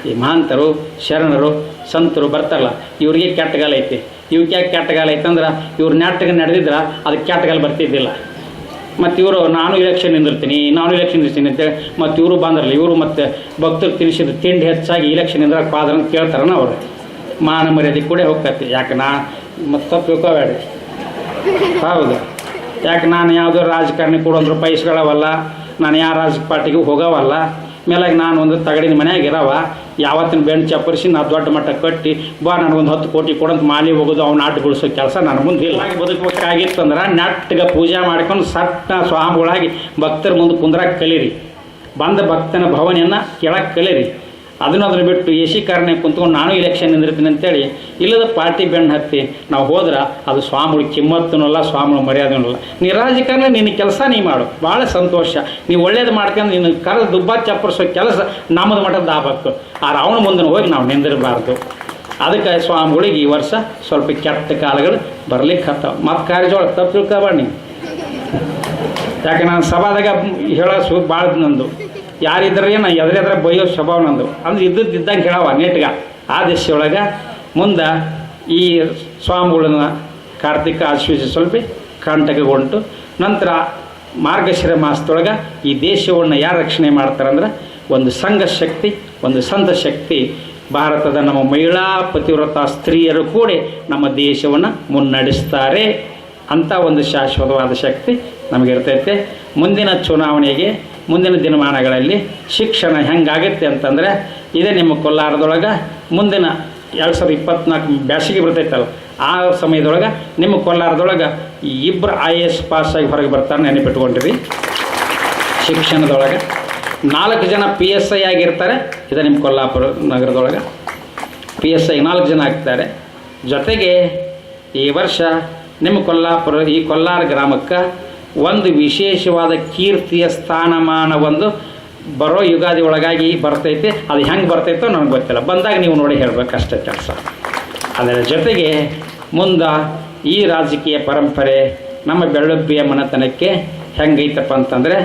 ಈ ಮಹಾಂತರು, ಶರಣರು, ಸಂತರು ಬರ್ತಾರಲ್ಲ, ಇವ್ರಿಗೆ ಕೆಟ್ಟಗಾಲ ಐತಿ. ಇವಕ್ಕೆ ಯಾಕೆ ಕೆಟ್ಟಗಾಲ ಐತೆ ಅಂದ್ರೆ ಇವ್ರು ನಾಟಕ ನಡೆದಿದ್ರೆ ಅದಕ್ಕೆ ಕೆಟ್ಟಗಾಲ ಬರ್ತಿದ್ದಿಲ್ಲ. ಮತ್ತು ಇವರು, ನಾನು ಇಲೆಕ್ಷನ್ ನಿಂದಿರ್ತೀನಿ, ನಾನು ಇಲೆಕ್ಷನ್ ನಿಂದಿರ್ತೀನಿ ಅಂತೇಳಿ ಮತ್ತು ಇವರು ಬಂದ್ರಲ್ಲ, ಇವರು ಮತ್ತು ಭಕ್ತರು ತಿನ್ನಿಸಿದ ತಿಂಡಿ ಹೆಚ್ಚಾಗಿ ಇಲೆಕ್ಷನ್ ನಿಂದ್ರಕ್ಕೆ ಪಾದ್ರ ಅಂತ ಕೇಳ್ತಾರನ ಅವರು. ಮಾನ ಮರ್ಯಾದೆ ಕೂಡ ಹೋಗ್ತೈತಿ. ಯಾಕೆ ನಾ ಮತ್ತು ತಿಳ್ಕೊಬೇಡ್ರಿ. ಹೌದು. ಯಾಕೆ ನಾನು ಯಾವುದೋ ರಾಜಕಾರಣಿ ಕೊಡೋಂದ್ರು ಪೈಸ್ಗಳವಲ್ಲ ನಾನು ಯಾವ ರಾಜ ಪಾರ್ಟಿಗೂ ಹೋಗವಲ್ಲ. ಮೇಲಾಗಿ ನಾನು ಒಂದು ತಗಡಿನ ಮನೆಯಾಗ ಇರವ. ಯಾವತ್ತಿನ ಬೆಂಡ್ ಚಪ್ಪರಿಸಿ ನಾ ದೊಡ್ಡ ಮಟ್ಟ ಕಟ್ಟಿ ಬಾ ನನಗೊಂದು ಹತ್ತು ಕೋಟಿ ಕೊಡಂತ ಮಾಲಿ ಹೋಗೋದು ಅವ್ನ ನಾಟುಗೊಳಿಸೋ ಕೆಲಸ ನನ್ನ ಮುಂದೆ ಇಲ್ಲ. ಬದುಕಬೇಕಾಗಿತ್ತಂದ್ರೆ ನೆಟ್ಟಗೆ ಪೂಜೆ ಮಾಡ್ಕೊಂಡು ಸಟ್ಟ ಸ್ವಾಮಿಗಳಾಗಿ ಭಕ್ತರ ಮುಂದೆ ಕುಂದ್ರಾಗ ಕಲೀರಿ. ಬಂದ ಭಕ್ತನ ಭವನೆಯನ್ನು ಕೆಳಗೆ ಕಲೀರಿ. ಅದನ್ನ ಅದನ್ನು ಬಿಟ್ಟು ಎ ಸಿ ಕಾರಣ ಕುಂತ್ಕೊಂಡು ನಾನು ಇಲೆಕ್ಷನ್ ನಿಂದಿರ್ತೀನಿ ಅಂತೇಳಿ ಇಲ್ಲದ ಪಾರ್ಟಿ ಬೆನ್ನು ಹತ್ತಿ ನಾವು ಹೋದ್ರೆ ಅದು ಸ್ವಾಮಿಗಳು ಕಿಮ್ಮತ್ತನಲ್ಲ ಸ್ವಾಮಿಗಳು ಮರ್ಯಾದನಲ್ಲ. ನೀ ರಾಜಕಾರಣ, ನಿನ್ನ ಕೆಲಸ ನೀ ಮಾಡು. ಭಾಳ ಸಂತೋಷ. ನೀವು ಒಳ್ಳೇದು ಮಾಡ್ಕೊಂಡು ನಿನ್ನ ಕರೆದು ದುಬ್ಬಾ ಚಪ್ಪರಿಸೋ ಕೆಲಸ ನಮ್ಮದು ಮಠದ ಆಗ್ಬೇಕು ಆ ರಾವಣ ಮುಂದೆ ಹೋಗಿ ನಾವು ನಿಂದಿರಬಾರ್ದು. ಅದಕ್ಕೆ ಸ್ವಾಮಿಗಳಿಗೆ ಈ ವರ್ಷ ಸ್ವಲ್ಪ ಕೆಟ್ಟ ಕಾಲಗಳು ಬರ್ಲಿಕ್ಕೆ ಹತ್ತಾವ. ಮತ್ತು ಕಾರ್ಯಜೋಳ ತಪ್ಪು ತಿಳ್ಕೊಬಾಡಿ ಯಾಕೆ ನಾನು ಸಭಾದಾಗ ಹೇಳೋ ಸು ಭಾಳ ನಂದು. ಯಾರಿದ್ರೆ ನಾ ಎದುರೆದ್ರೆ ಬೈಯೋ ಸ್ವಭಾವ ನಂದು. ಅಂದ್ರೆ ಇದ್ದಿದ್ದಂಗೆ ಹೇಳವ ನೆಟ್ಗ. ಆ ದಿಶೆಯೊಳಗೆ ಮುಂದೆ ಈ ಸ್ವಾಮಿಗಳನ್ನ ಕಾರ್ತಿಕ ಆಶ್ವಿಸಿ ಸ್ವಲ್ಪ ಕಂಟಕಗೊಂಡು ನಂತರ ಮಾರ್ಗಶಿರ ಮಾಸದೊಳಗೆ ಈ ದೇಶವನ್ನು ಯಾರು ರಕ್ಷಣೆ ಮಾಡ್ತಾರಂದ್ರೆ ಒಂದು ಸಂಘ ಶಕ್ತಿ, ಒಂದು ಸಂತ ಶಕ್ತಿ. ಭಾರತದ ನಮ್ಮ ಮಹಿಳಾ ಪತಿವ್ರತ ಸ್ತ್ರೀಯರು ಕೂಡ ನಮ್ಮ ದೇಶವನ್ನು ಮುನ್ನಡೆಸ್ತಾರೆ. ಅಂತ ಒಂದು ಶಾಶ್ವತವಾದ ಶಕ್ತಿ ನಮಗಿರ್ತೈತೆ ಮುಂದಿನ ಚುನಾವಣೆಗೆ ಮುಂದಿನ ದಿನಮಾನಗಳಲ್ಲಿ ಶಿಕ್ಷಣ ಹೆಂಗಾಗುತ್ತೆ ಅಂತಂದರೆ ಇದೇ ನಿಮ್ಮ ಕೋಲಾರದೊಳಗೆ ಮುಂದಿನ ಎರಡು ಸಾವಿರದ ಇಪ್ಪತ್ನಾಲ್ಕು ಬ್ಯಾಸಿಗೆ ಬರ್ತೈತಲ್ಲ, ಆ ಸಮಯದೊಳಗೆ ನಿಮ್ಮ ಕೋಲಾರದೊಳಗೆ ಇಬ್ಬರು ಐ ಎ ಎಸ್ ಪಾಸಾಗಿ ಹೊರಗೆ ಬರ್ತಾರೆ ನೆನಪಿಟ್ಕೊಂಡಿರಿ. ಶಿಕ್ಷಣದೊಳಗೆ ನಾಲ್ಕು ಜನ ಪಿ ಎಸ್ ಐ ಆಗಿರ್ತಾರೆ, ಇದು ನಿಮ್ಮ ಕೊಲ್ಲಾಪುರ ನಗರದೊಳಗೆ. ಪಿ ಎಸ್ ಐ ನಾಲ್ಕು ಜನ ಆಗ್ತಾರೆ. ಜೊತೆಗೆ ಈ ವರ್ಷ ನಿಮ್ಮ ಕೊಲ್ಲಾಪುರ, ಈ ಕೊಲ್ಲಾರ ಗ್ರಾಮಕ್ಕೆ ಒಂದು ವಿಶೇಷವಾದ ಕೀರ್ತಿಯ ಸ್ಥಾನಮಾನ ಒಂದು ಬರೋ ಯುಗಾದಿ ಒಳಗಾಗಿ ಬರ್ತೈತೆ, ಅದು ಹೆಂಗೆ ಬರ್ತೈತೋ ನನಗೆ ಗೊತ್ತಿಲ್ಲ. ಬಂದಾಗ ನೀವು ನೋಡಿ ಹೇಳಬೇಕಷ್ಟೇ ಕೆಲಸ. ಅದರ ಜೊತೆಗೆ ಮುಂದೆ ಈ ರಾಜಕೀಯ ಪರಂಪರೆ ನಮ್ಮ ಬೆಳ್ಳುಬ್ಬಿಯ ಮನೆತನಕ್ಕೆ ಹೆಂಗೈತಪ್ಪ ಅಂತಂದರೆ,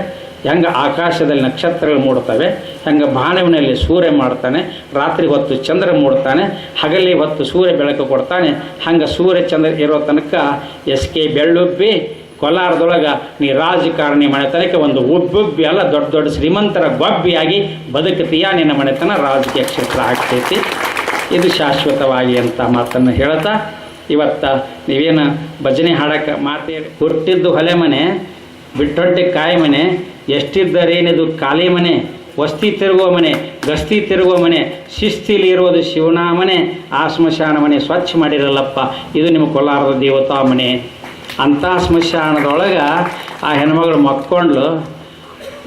ಹೆಂಗೆ ಆಕಾಶದಲ್ಲಿ ನಕ್ಷತ್ರಗಳು ಮೂಡ್ತವೆ, ಹೆಂಗೆ ಮಾನವನಲ್ಲಿ ಸೂರ್ಯ ಮಾಡ್ತಾನೆ, ರಾತ್ರಿ ಹೊತ್ತು ಚಂದ್ರ ಮೂಡ್ತಾನೆ ಹಗಲಿ ಹೊತ್ತು ಸೂರ್ಯ ಬೆಳಕು ಕೊಡ್ತಾನೆ, ಹಂಗೆ ಸೂರ್ಯ ಚಂದ್ರ ಇರೋ ತನಕ ಎಸ್ ಕೆ ಬೆಳ್ಳುಬ್ಬಿ ಕೋಲಾರದೊಳಗೆ ನೀ ರಾಜಕಾರಣಿ ಮನೆತನಕ್ಕೆ ಒಂದು ಉಬ್ಬುಬ್ಬಿ ಅಲ್ಲ, ದೊಡ್ಡ ದೊಡ್ಡ ಶ್ರೀಮಂತರ ಗೊಬ್ಬಿಯಾಗಿ ಬದುಕುತ್ತೀಯ ನಿನ್ನ ಮನೆತನ ರಾಜಕೀಯ ಕ್ಷೇತ್ರ ಆಗ್ತೈತಿ. ಇದು ಶಾಶ್ವತವಾಗಿ ಅಂತ ಮಾತನ್ನು ಹೇಳ್ತಾ, ಇವತ್ತು ನೀವೇನು ಭಜನೆ ಹಾಡಕ್ಕೆ ಮಾತೇ ಹುಟ್ಟಿದ್ದು ಹೊಲೆ ಮನೆ, ಬಿಟ್ಟೊಡ್ಡೆ ಕಾಯಿ ಮನೆ, ಎಷ್ಟಿದ್ದರೇನಿದು ಖಾಲಿ ಮನೆ, ವಸ್ತಿ ತಿರುಗುವ ಮನೆ, ಗಸ್ತಿ ತಿರುಗುವ ಮನೆ, ಶಿಸ್ತಿಲಿ ಇರುವುದು ಶಿವನ ಮನೆ, ಆ ಸ್ಮಶಾನ ಮನೆ ಸ್ವಚ್ಛ ಮಾಡಿರಲ್ಲಪ್ಪ. ಇದು ನಿಮ್ಮ ಕೋಲಾರದ ದೇವತಾ ಮನೆ. ಅಂಥ ಸ್ಮಶಾನದೊಳಗೆ ಆ ಹೆಣ್ಮಗಳು ಮಕ್ಕೊಂಡ್ಲು.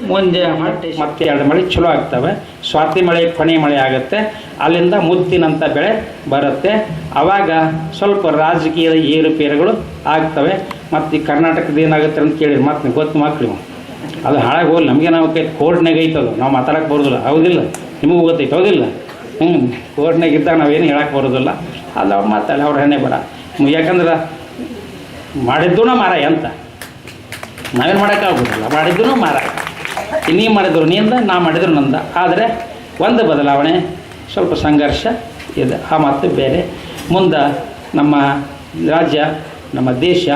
ಮುಂದೆ ಮಟ್ಟಿ ಮತ್ತೆ ಎರಡು ಮಳೆ ಚಲೋ ಆಗ್ತವೆ. ಸ್ವಾತಿ ಮಳೆ, ಕೊನೆ ಮಳೆ ಆಗುತ್ತೆ. ಅಲ್ಲಿಂದ ಮುತ್ತಿನಂಥ ಬೆಳೆ ಬರುತ್ತೆ. ಆವಾಗ ಸ್ವಲ್ಪ ರಾಜಕೀಯದ ಏರುಪೇರುಗಳು ಆಗ್ತವೆ. ಮತ್ತು ಈ ಕರ್ನಾಟಕದ ಏನಾಗುತ್ತೆ ಅಂತ ಕೇಳಿರಿ ಮತ್ತೆ ಗೊತ್ತು ಮಾಕ್ಳಿ ಅದು ಹಾಳಾಗಿ ಹೋಗಲಿ. ನಮಗೆ ನಾವು ಕೈ ಕೋರ್ಟ್ನಾಗ ಐತದು ನಾವು ಮಾತಾಡಕ್ಕೆ ಬರೋದಿಲ್ಲ. ಹೌದಿಲ್ಲ? ನಿಮಗೂ ಗೊತ್ತೈತೆ. ಹೌದಿಲ್ಲ? ಹ್ಞೂ ಕೋರ್ಟ್ನಾಗ ಇದ್ದಾಗ ನಾವೇನು ಹೇಳಕ್ಕೆ ಬರೋದಿಲ್ಲ. ಅದು ಅವ್ರು ಮಾತಾಡಿ ಅವ್ರ ಹಣೆ ಬರ ಯಾಕಂದ್ರೆ ಮಾಡಿದ್ದೂ ಮಾರ ಅಂತ. ನಾವೇನು ಮಾಡೋಕ್ಕಾಗೋದಿಲ್ಲ. ಮಾಡಿದ್ದೂ ಮಾರ ನೀ ಮಾಡಿದ್ರು ನೀಂದ ನಾ ಮಾಡಿದ್ರು ನಂದ. ಆದರೆ ಒಂದು ಬದಲಾವಣೆ, ಸ್ವಲ್ಪ ಸಂಘರ್ಷ ಇದೆ. ಆ ಮಾತು ಬೇರೆ. ಮುಂದೆ ನಮ್ಮ ರಾಜ್ಯ, ನಮ್ಮ ದೇಶ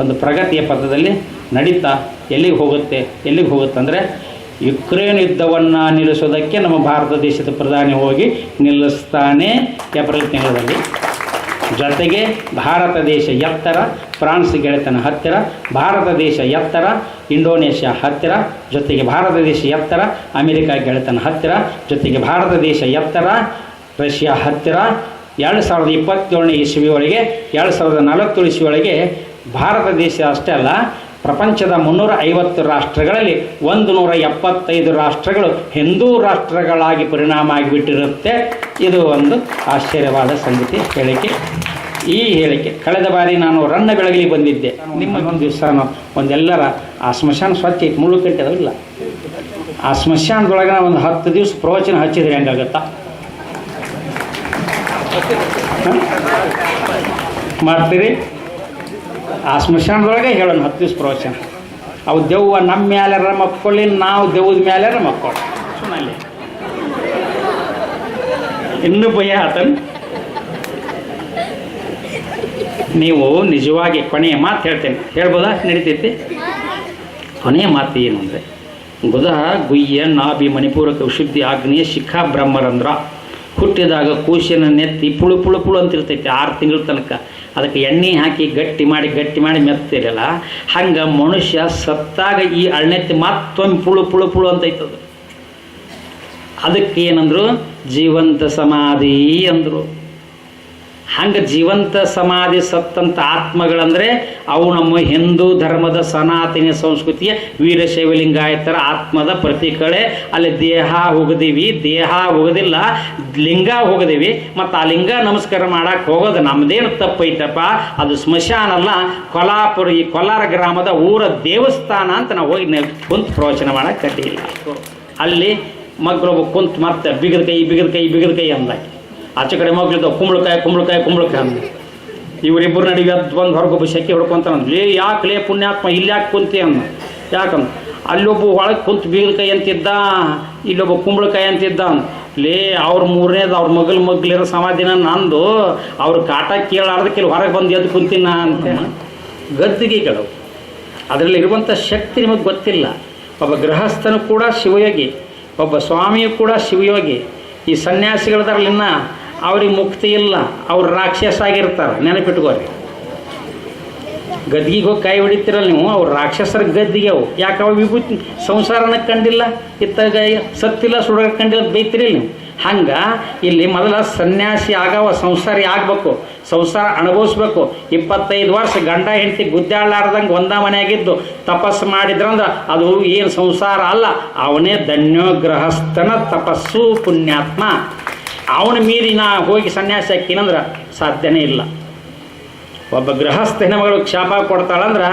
ಒಂದು ಪ್ರಗತಿಯ ಪಥದಲ್ಲಿ ನಡೀತಾ ಎಲ್ಲಿಗೆ ಹೋಗುತ್ತೆ ಎಲ್ಲಿಗೆ ಹೋಗುತ್ತೆ ಅಂದರೆ ಯುಕ್ರೇನ್ ಯುದ್ಧವನ್ನು ನಿಲ್ಲಿಸೋದಕ್ಕೆ ನಮ್ಮ ಭಾರತ ದೇಶದ ಪ್ರಧಾನಿ ಹೋಗಿ ನಿಲ್ಲಿಸ್ತಾನೆ ಏಪ್ರಿಲ್ ತಿಂಗಳಲ್ಲಿ ಜೊತೆಗೆ ಭಾರತ ದೇಶ ಎತ್ತರ, ಫ್ರಾನ್ಸ್ ಗೆಳೆತನ ಹತ್ತಿರ, ಭಾರತ ದೇಶ ಎತ್ತರ, ಇಂಡೋನೇಷ್ಯಾ ಹತ್ತಿರ, ಜೊತೆಗೆ ಭಾರತ ದೇಶ ಎತ್ತರ, ಅಮೆರಿಕ ಗೆಳೆತನ ಹತ್ತಿರ, ಜೊತೆಗೆ ಭಾರತ ದೇಶ ಎತ್ತರ, ರಷ್ಯಾ ಹತ್ತಿರ. ಎರಡು ಸಾವಿರದ ಇಪ್ಪತ್ತೇಳನೇ ಇಸ್ವಿಯೊಳಗೆ, ಎರಡು ಸಾವಿರದ ನಲವತ್ತೇಳು ಇಸ್ವಿಯೊಳಗೆ ಭಾರತ ದೇಶ ಅಷ್ಟೇ ಅಲ್ಲ ಪ್ರಪಂಚದ ಮುನ್ನೂರ ಐವತ್ತು ರಾಷ್ಟ್ರಗಳಲ್ಲಿ ಒಂದು ನೂರ ಎಪ್ಪತ್ತೈದು ರಾಷ್ಟ್ರಗಳು ಹಿಂದೂ ರಾಷ್ಟ್ರಗಳಾಗಿ ಪರಿಣಾಮ ಆಗಿಬಿಟ್ಟಿರುತ್ತೆ. ಇದು ಒಂದು ಆಶ್ಚರ್ಯವಾದ ಸಂಗತಿ ಹೇಳಿಕೆ. ಈ ಹೇಳಿಕೆ, ಕಳೆದ ಬಾರಿ ನಾನು ರನ್ನ ಬೆಳಗಲಿ ಬಂದಿದ್ದೆ ನಿಮ್ಮ ಒಂದು ದಿವಸ ಒಂದೆಲ್ಲರ ಆ ಸ್ಮಶಾನ ಸ್ವಚ್ಛ ಇತ್ತು ಮುಳ್ಳು ಕಟ್ಟಿದವಿಲ್ಲ ಆ ಸ್ಮಶಾನದೊಳಗೆ ಒಂದು ಹತ್ತು ದಿವಸ ಪ್ರವಚನ ಹಚ್ಚಿದ್ರೆ ಹೆಂಗಾಗತ್ತಾ? ಮಾಡ್ತೀರಿ? ಆ ಸ್ಮಶಾನದೊಳಗೆ ಹೇಳೋಣ, ಹತ್ತು ದಿವಸ ಪ್ರವಚನ. ಅವು ದೆವ್ವ ನಮ್ಮ ಮ್ಯಾಲಾರ ಮಕ್ಕೊಳ್ಳಿ, ನಾವು ದೆವ್ವದ ಮ್ಯಾಲಾರ ಮಕ್ಕೊಳ್ಳಿ. ಸುಮ್ಮನೆ ಇನ್ನೂ ಭಯ ಆತನ್. ನೀವು ನಿಜವಾಗಿ ಕೊನೆಯ ಮಾತು ಹೇಳ್ತೇನೆ. ಹೇಳ್ಬೋದಾ? ನಡೀತೈತಿ? ಕೊನೆಯ ಮಾತು ಏನು ಅಂದರೆ, ಗುದ ಗುಯ್ಯ ನಾಭಿ ಮಣಿಪೂರಕ ವಿಶುದ್ಧಿ ಆಗ್ನೇಯ ಶಿಖಾ ಬ್ರಹ್ಮರಂಧ್ರ. ಹುಟ್ಟಿದಾಗ ಕೂಸಿನ ನೆತ್ತಿ ಪುಳು ಪುಳು ಪುಳು ಅಂತಿರ್ತೈತಿ, ಆರು ತಿಂಗಳ ತನಕ. ಅದಕ್ಕೆ ಎಣ್ಣೆ ಹಾಕಿ ಗಟ್ಟಿ ಮಾಡಿ ಗಟ್ಟಿ ಮಾಡಿ ಮೆತ್ತಿರಲ್ಲ ಹಂಗೆ ಮನುಷ್ಯ ಸತ್ತಾಗ ಈ ಅಳ್ನೆತ್ತಿ ಮತ್ತೊಮ್ಮೆ ಪುಳು ಪುಳು ಪುಳು ಅಂತ ಐತದು ಅದಕ್ಕೆ ಏನಂದ್ರು? ಜೀವಂತ ಸಮಾಧಿ ಅಂದರು. ಹಂಗೆ ಜೀವಂತ ಸಮಾಧಿ ಸತ್ತಂತ ಆತ್ಮಗಳಂದರೆ ಅವು ನಮ್ಮ ಹಿಂದೂ ಧರ್ಮದ ಸನಾತನ ಸಂಸ್ಕೃತಿಯ ವೀರಶೈವ ಲಿಂಗಾಯತರ ಆತ್ಮದ ಪ್ರತಿಕಳೆ ಅಲ್ಲಿ ದೇಹ ಹೋಗದೀವಿ, ದೇಹ ಹೋಗೋದಿಲ್ಲ, ಲಿಂಗ ಹೋಗದೀವಿ. ಮತ್ತು ಆ ಲಿಂಗ ನಮಸ್ಕಾರ ಮಾಡಕ್ಕೆ ಹೋಗೋದು ನಮ್ಮದೇನು ತಪ್ಪೈತಪ್ಪ, ಅದು ಸ್ಮಶಾನ ಅಲ್ಲ. ಈ ಕೊಲ್ಲಾರ ಗ್ರಾಮದ ಊರ ದೇವಸ್ಥಾನ ಅಂತ ನಾವು ಹೋಗಿ ಕುಂತು ಪ್ರವಚನ ಮಾಡಕ್ಕೆ ಕಟ್ಟಿಲ್ಲ ಅಲ್ಲಿ ಮಗ್ಗಲೊಬ್ಬ ಕುಂತು ಮತ್ತೆ ಬಿಗದ ಕೈ ಬಿಗದ ಕೈ ಬಿಗದ ಕೈ ಅಂದಾಕಿ ಆಚೆ ಕಡೆ ಮಗ್ಳಿದ್ದಾವೆ ಕುಂಬಳಕಾಯಿ ಕುಂಬಳಕಾಯಿ ಕುಂಬಳಕಾಯಿ ಅಂದ್ರೆ ಇವರಿಬ್ಬರು ನಡಿಗೆ ಅದು ಬಂದು ಹೊರಗೊಬ್ಬ ಶೆಕೆ ಹೊಡ್ಕೊಂತಾನ ಲೇ ಯಾಕೆ ಲೇ ಪುಣ್ಯಾತ್ಮ, ಇಲ್ಲಿ ಯಾಕೆ ಕುಂತಿ ಅಂದ ಯಾಕಂದ ಅಲ್ಲೊಬ್ಬ ಒಳಗೆ ಕುಂತು ಬೀಗಲಕಾಯಿ ಅಂತಿದ್ದ, ಇಲ್ಲೊಬ್ಬ ಕುಂಬಳಕಾಯಿ ಅಂತಿದ್ದ. ಲೇ, ಅವ್ರ ಮೂರನೇದು ಅವ್ರ ಮಗಲ್ ಮಗ್ಲಿರೋ ಸಮಾಧಿನ ನಂದು, ಅವ್ರ ಕಾಟ ಕೇಳಾರ್ದಕ್ಕೆ ಹೊರಗೆ ಬಂದು ಎದ್ದು ಕುಂತಿನ ಅಂತ ಗದ್ದಿಗೆಗಳು ಅದರಲ್ಲಿ ಇರುವಂಥ ಶಕ್ತಿ ನಿಮಗೆ ಗೊತ್ತಿಲ್ಲ. ಒಬ್ಬ ಗೃಹಸ್ಥನು ಕೂಡ ಶಿವಯೋಗಿ, ಒಬ್ಬ ಸ್ವಾಮಿಯು ಕೂಡ ಶಿವಯೋಗಿ. ಈ ಸನ್ಯಾಸಿಗಳದಾರಲ್ಲಿನ್ನ ಅವ್ರಿಗೆ ಮುಕ್ತಿ ಇಲ್ಲ, ಅವ್ರು ರಾಕ್ಷಸ ಆಗಿರ್ತಾರೆ. ನೆನಪಿಟ್ಕೋರಿ ಗದ್ದಿಗೆ ಹೋಗಿ ಕೈ ಹೊಡಿತೀರಲ್ಲ ನೀವು, ಅವ್ರು ರಾಕ್ಷಸರ ಗದ್ದಿಗೆ ಅವು. ಯಾಕೆ ಅವು ವಿಭೂತಿ? ಸಂಸಾರನ ಕಂಡಿಲ್ಲ, ಇತ್ತಾಗ ಸತ್ತಿಲ್ಲ, ಸುಡಗ ಕಂಡಿಲ್ಲ ಬೈತಿರಿ ನೀವು. ಹಂಗೆ ಇಲ್ಲಿ ಮೊದಲ ಸನ್ಯಾಸಿ ಆಗವ, ಸಂಸಾರಿ ಆಗಬೇಕು, ಸಂಸಾರ ಅನುಭವಿಸ್ಬೇಕು. ಇಪ್ಪತ್ತೈದು ವರ್ಷ ಗಂಡ, ಹೆಂಡತಿ ಗುದ್ದಾಡಲಾರ್ದಂಗೆ ಒಂದ ಮನೆಯಾಗಿದ್ದು ತಪಸ್ಸು ಮಾಡಿದ್ರಂದ್ರೆ ಅದು ಏನು ಸಂಸಾರ ಅಲ್ಲ, ಅವನೇ ಧನ್ಯೋಗ್ರಹಸ್ಥನ ತಪಸ್ಸು ಪುಣ್ಯಾತ್ಮ. ಅವನ ಮೀರಿ ನಾ ಹೋಗಿ ಸನ್ಯಾಸಿ ಹಾಕಿನಂದ್ರೆ ಸಾಧ್ಯನೇ ಇಲ್ಲ. ಒಬ್ಬ ಗೃಹಸ್ಥ ಹೆಣ್ಮಗಳು ಶಾಪ ಕೊಡ್ತಾಳಂದ್ರೆ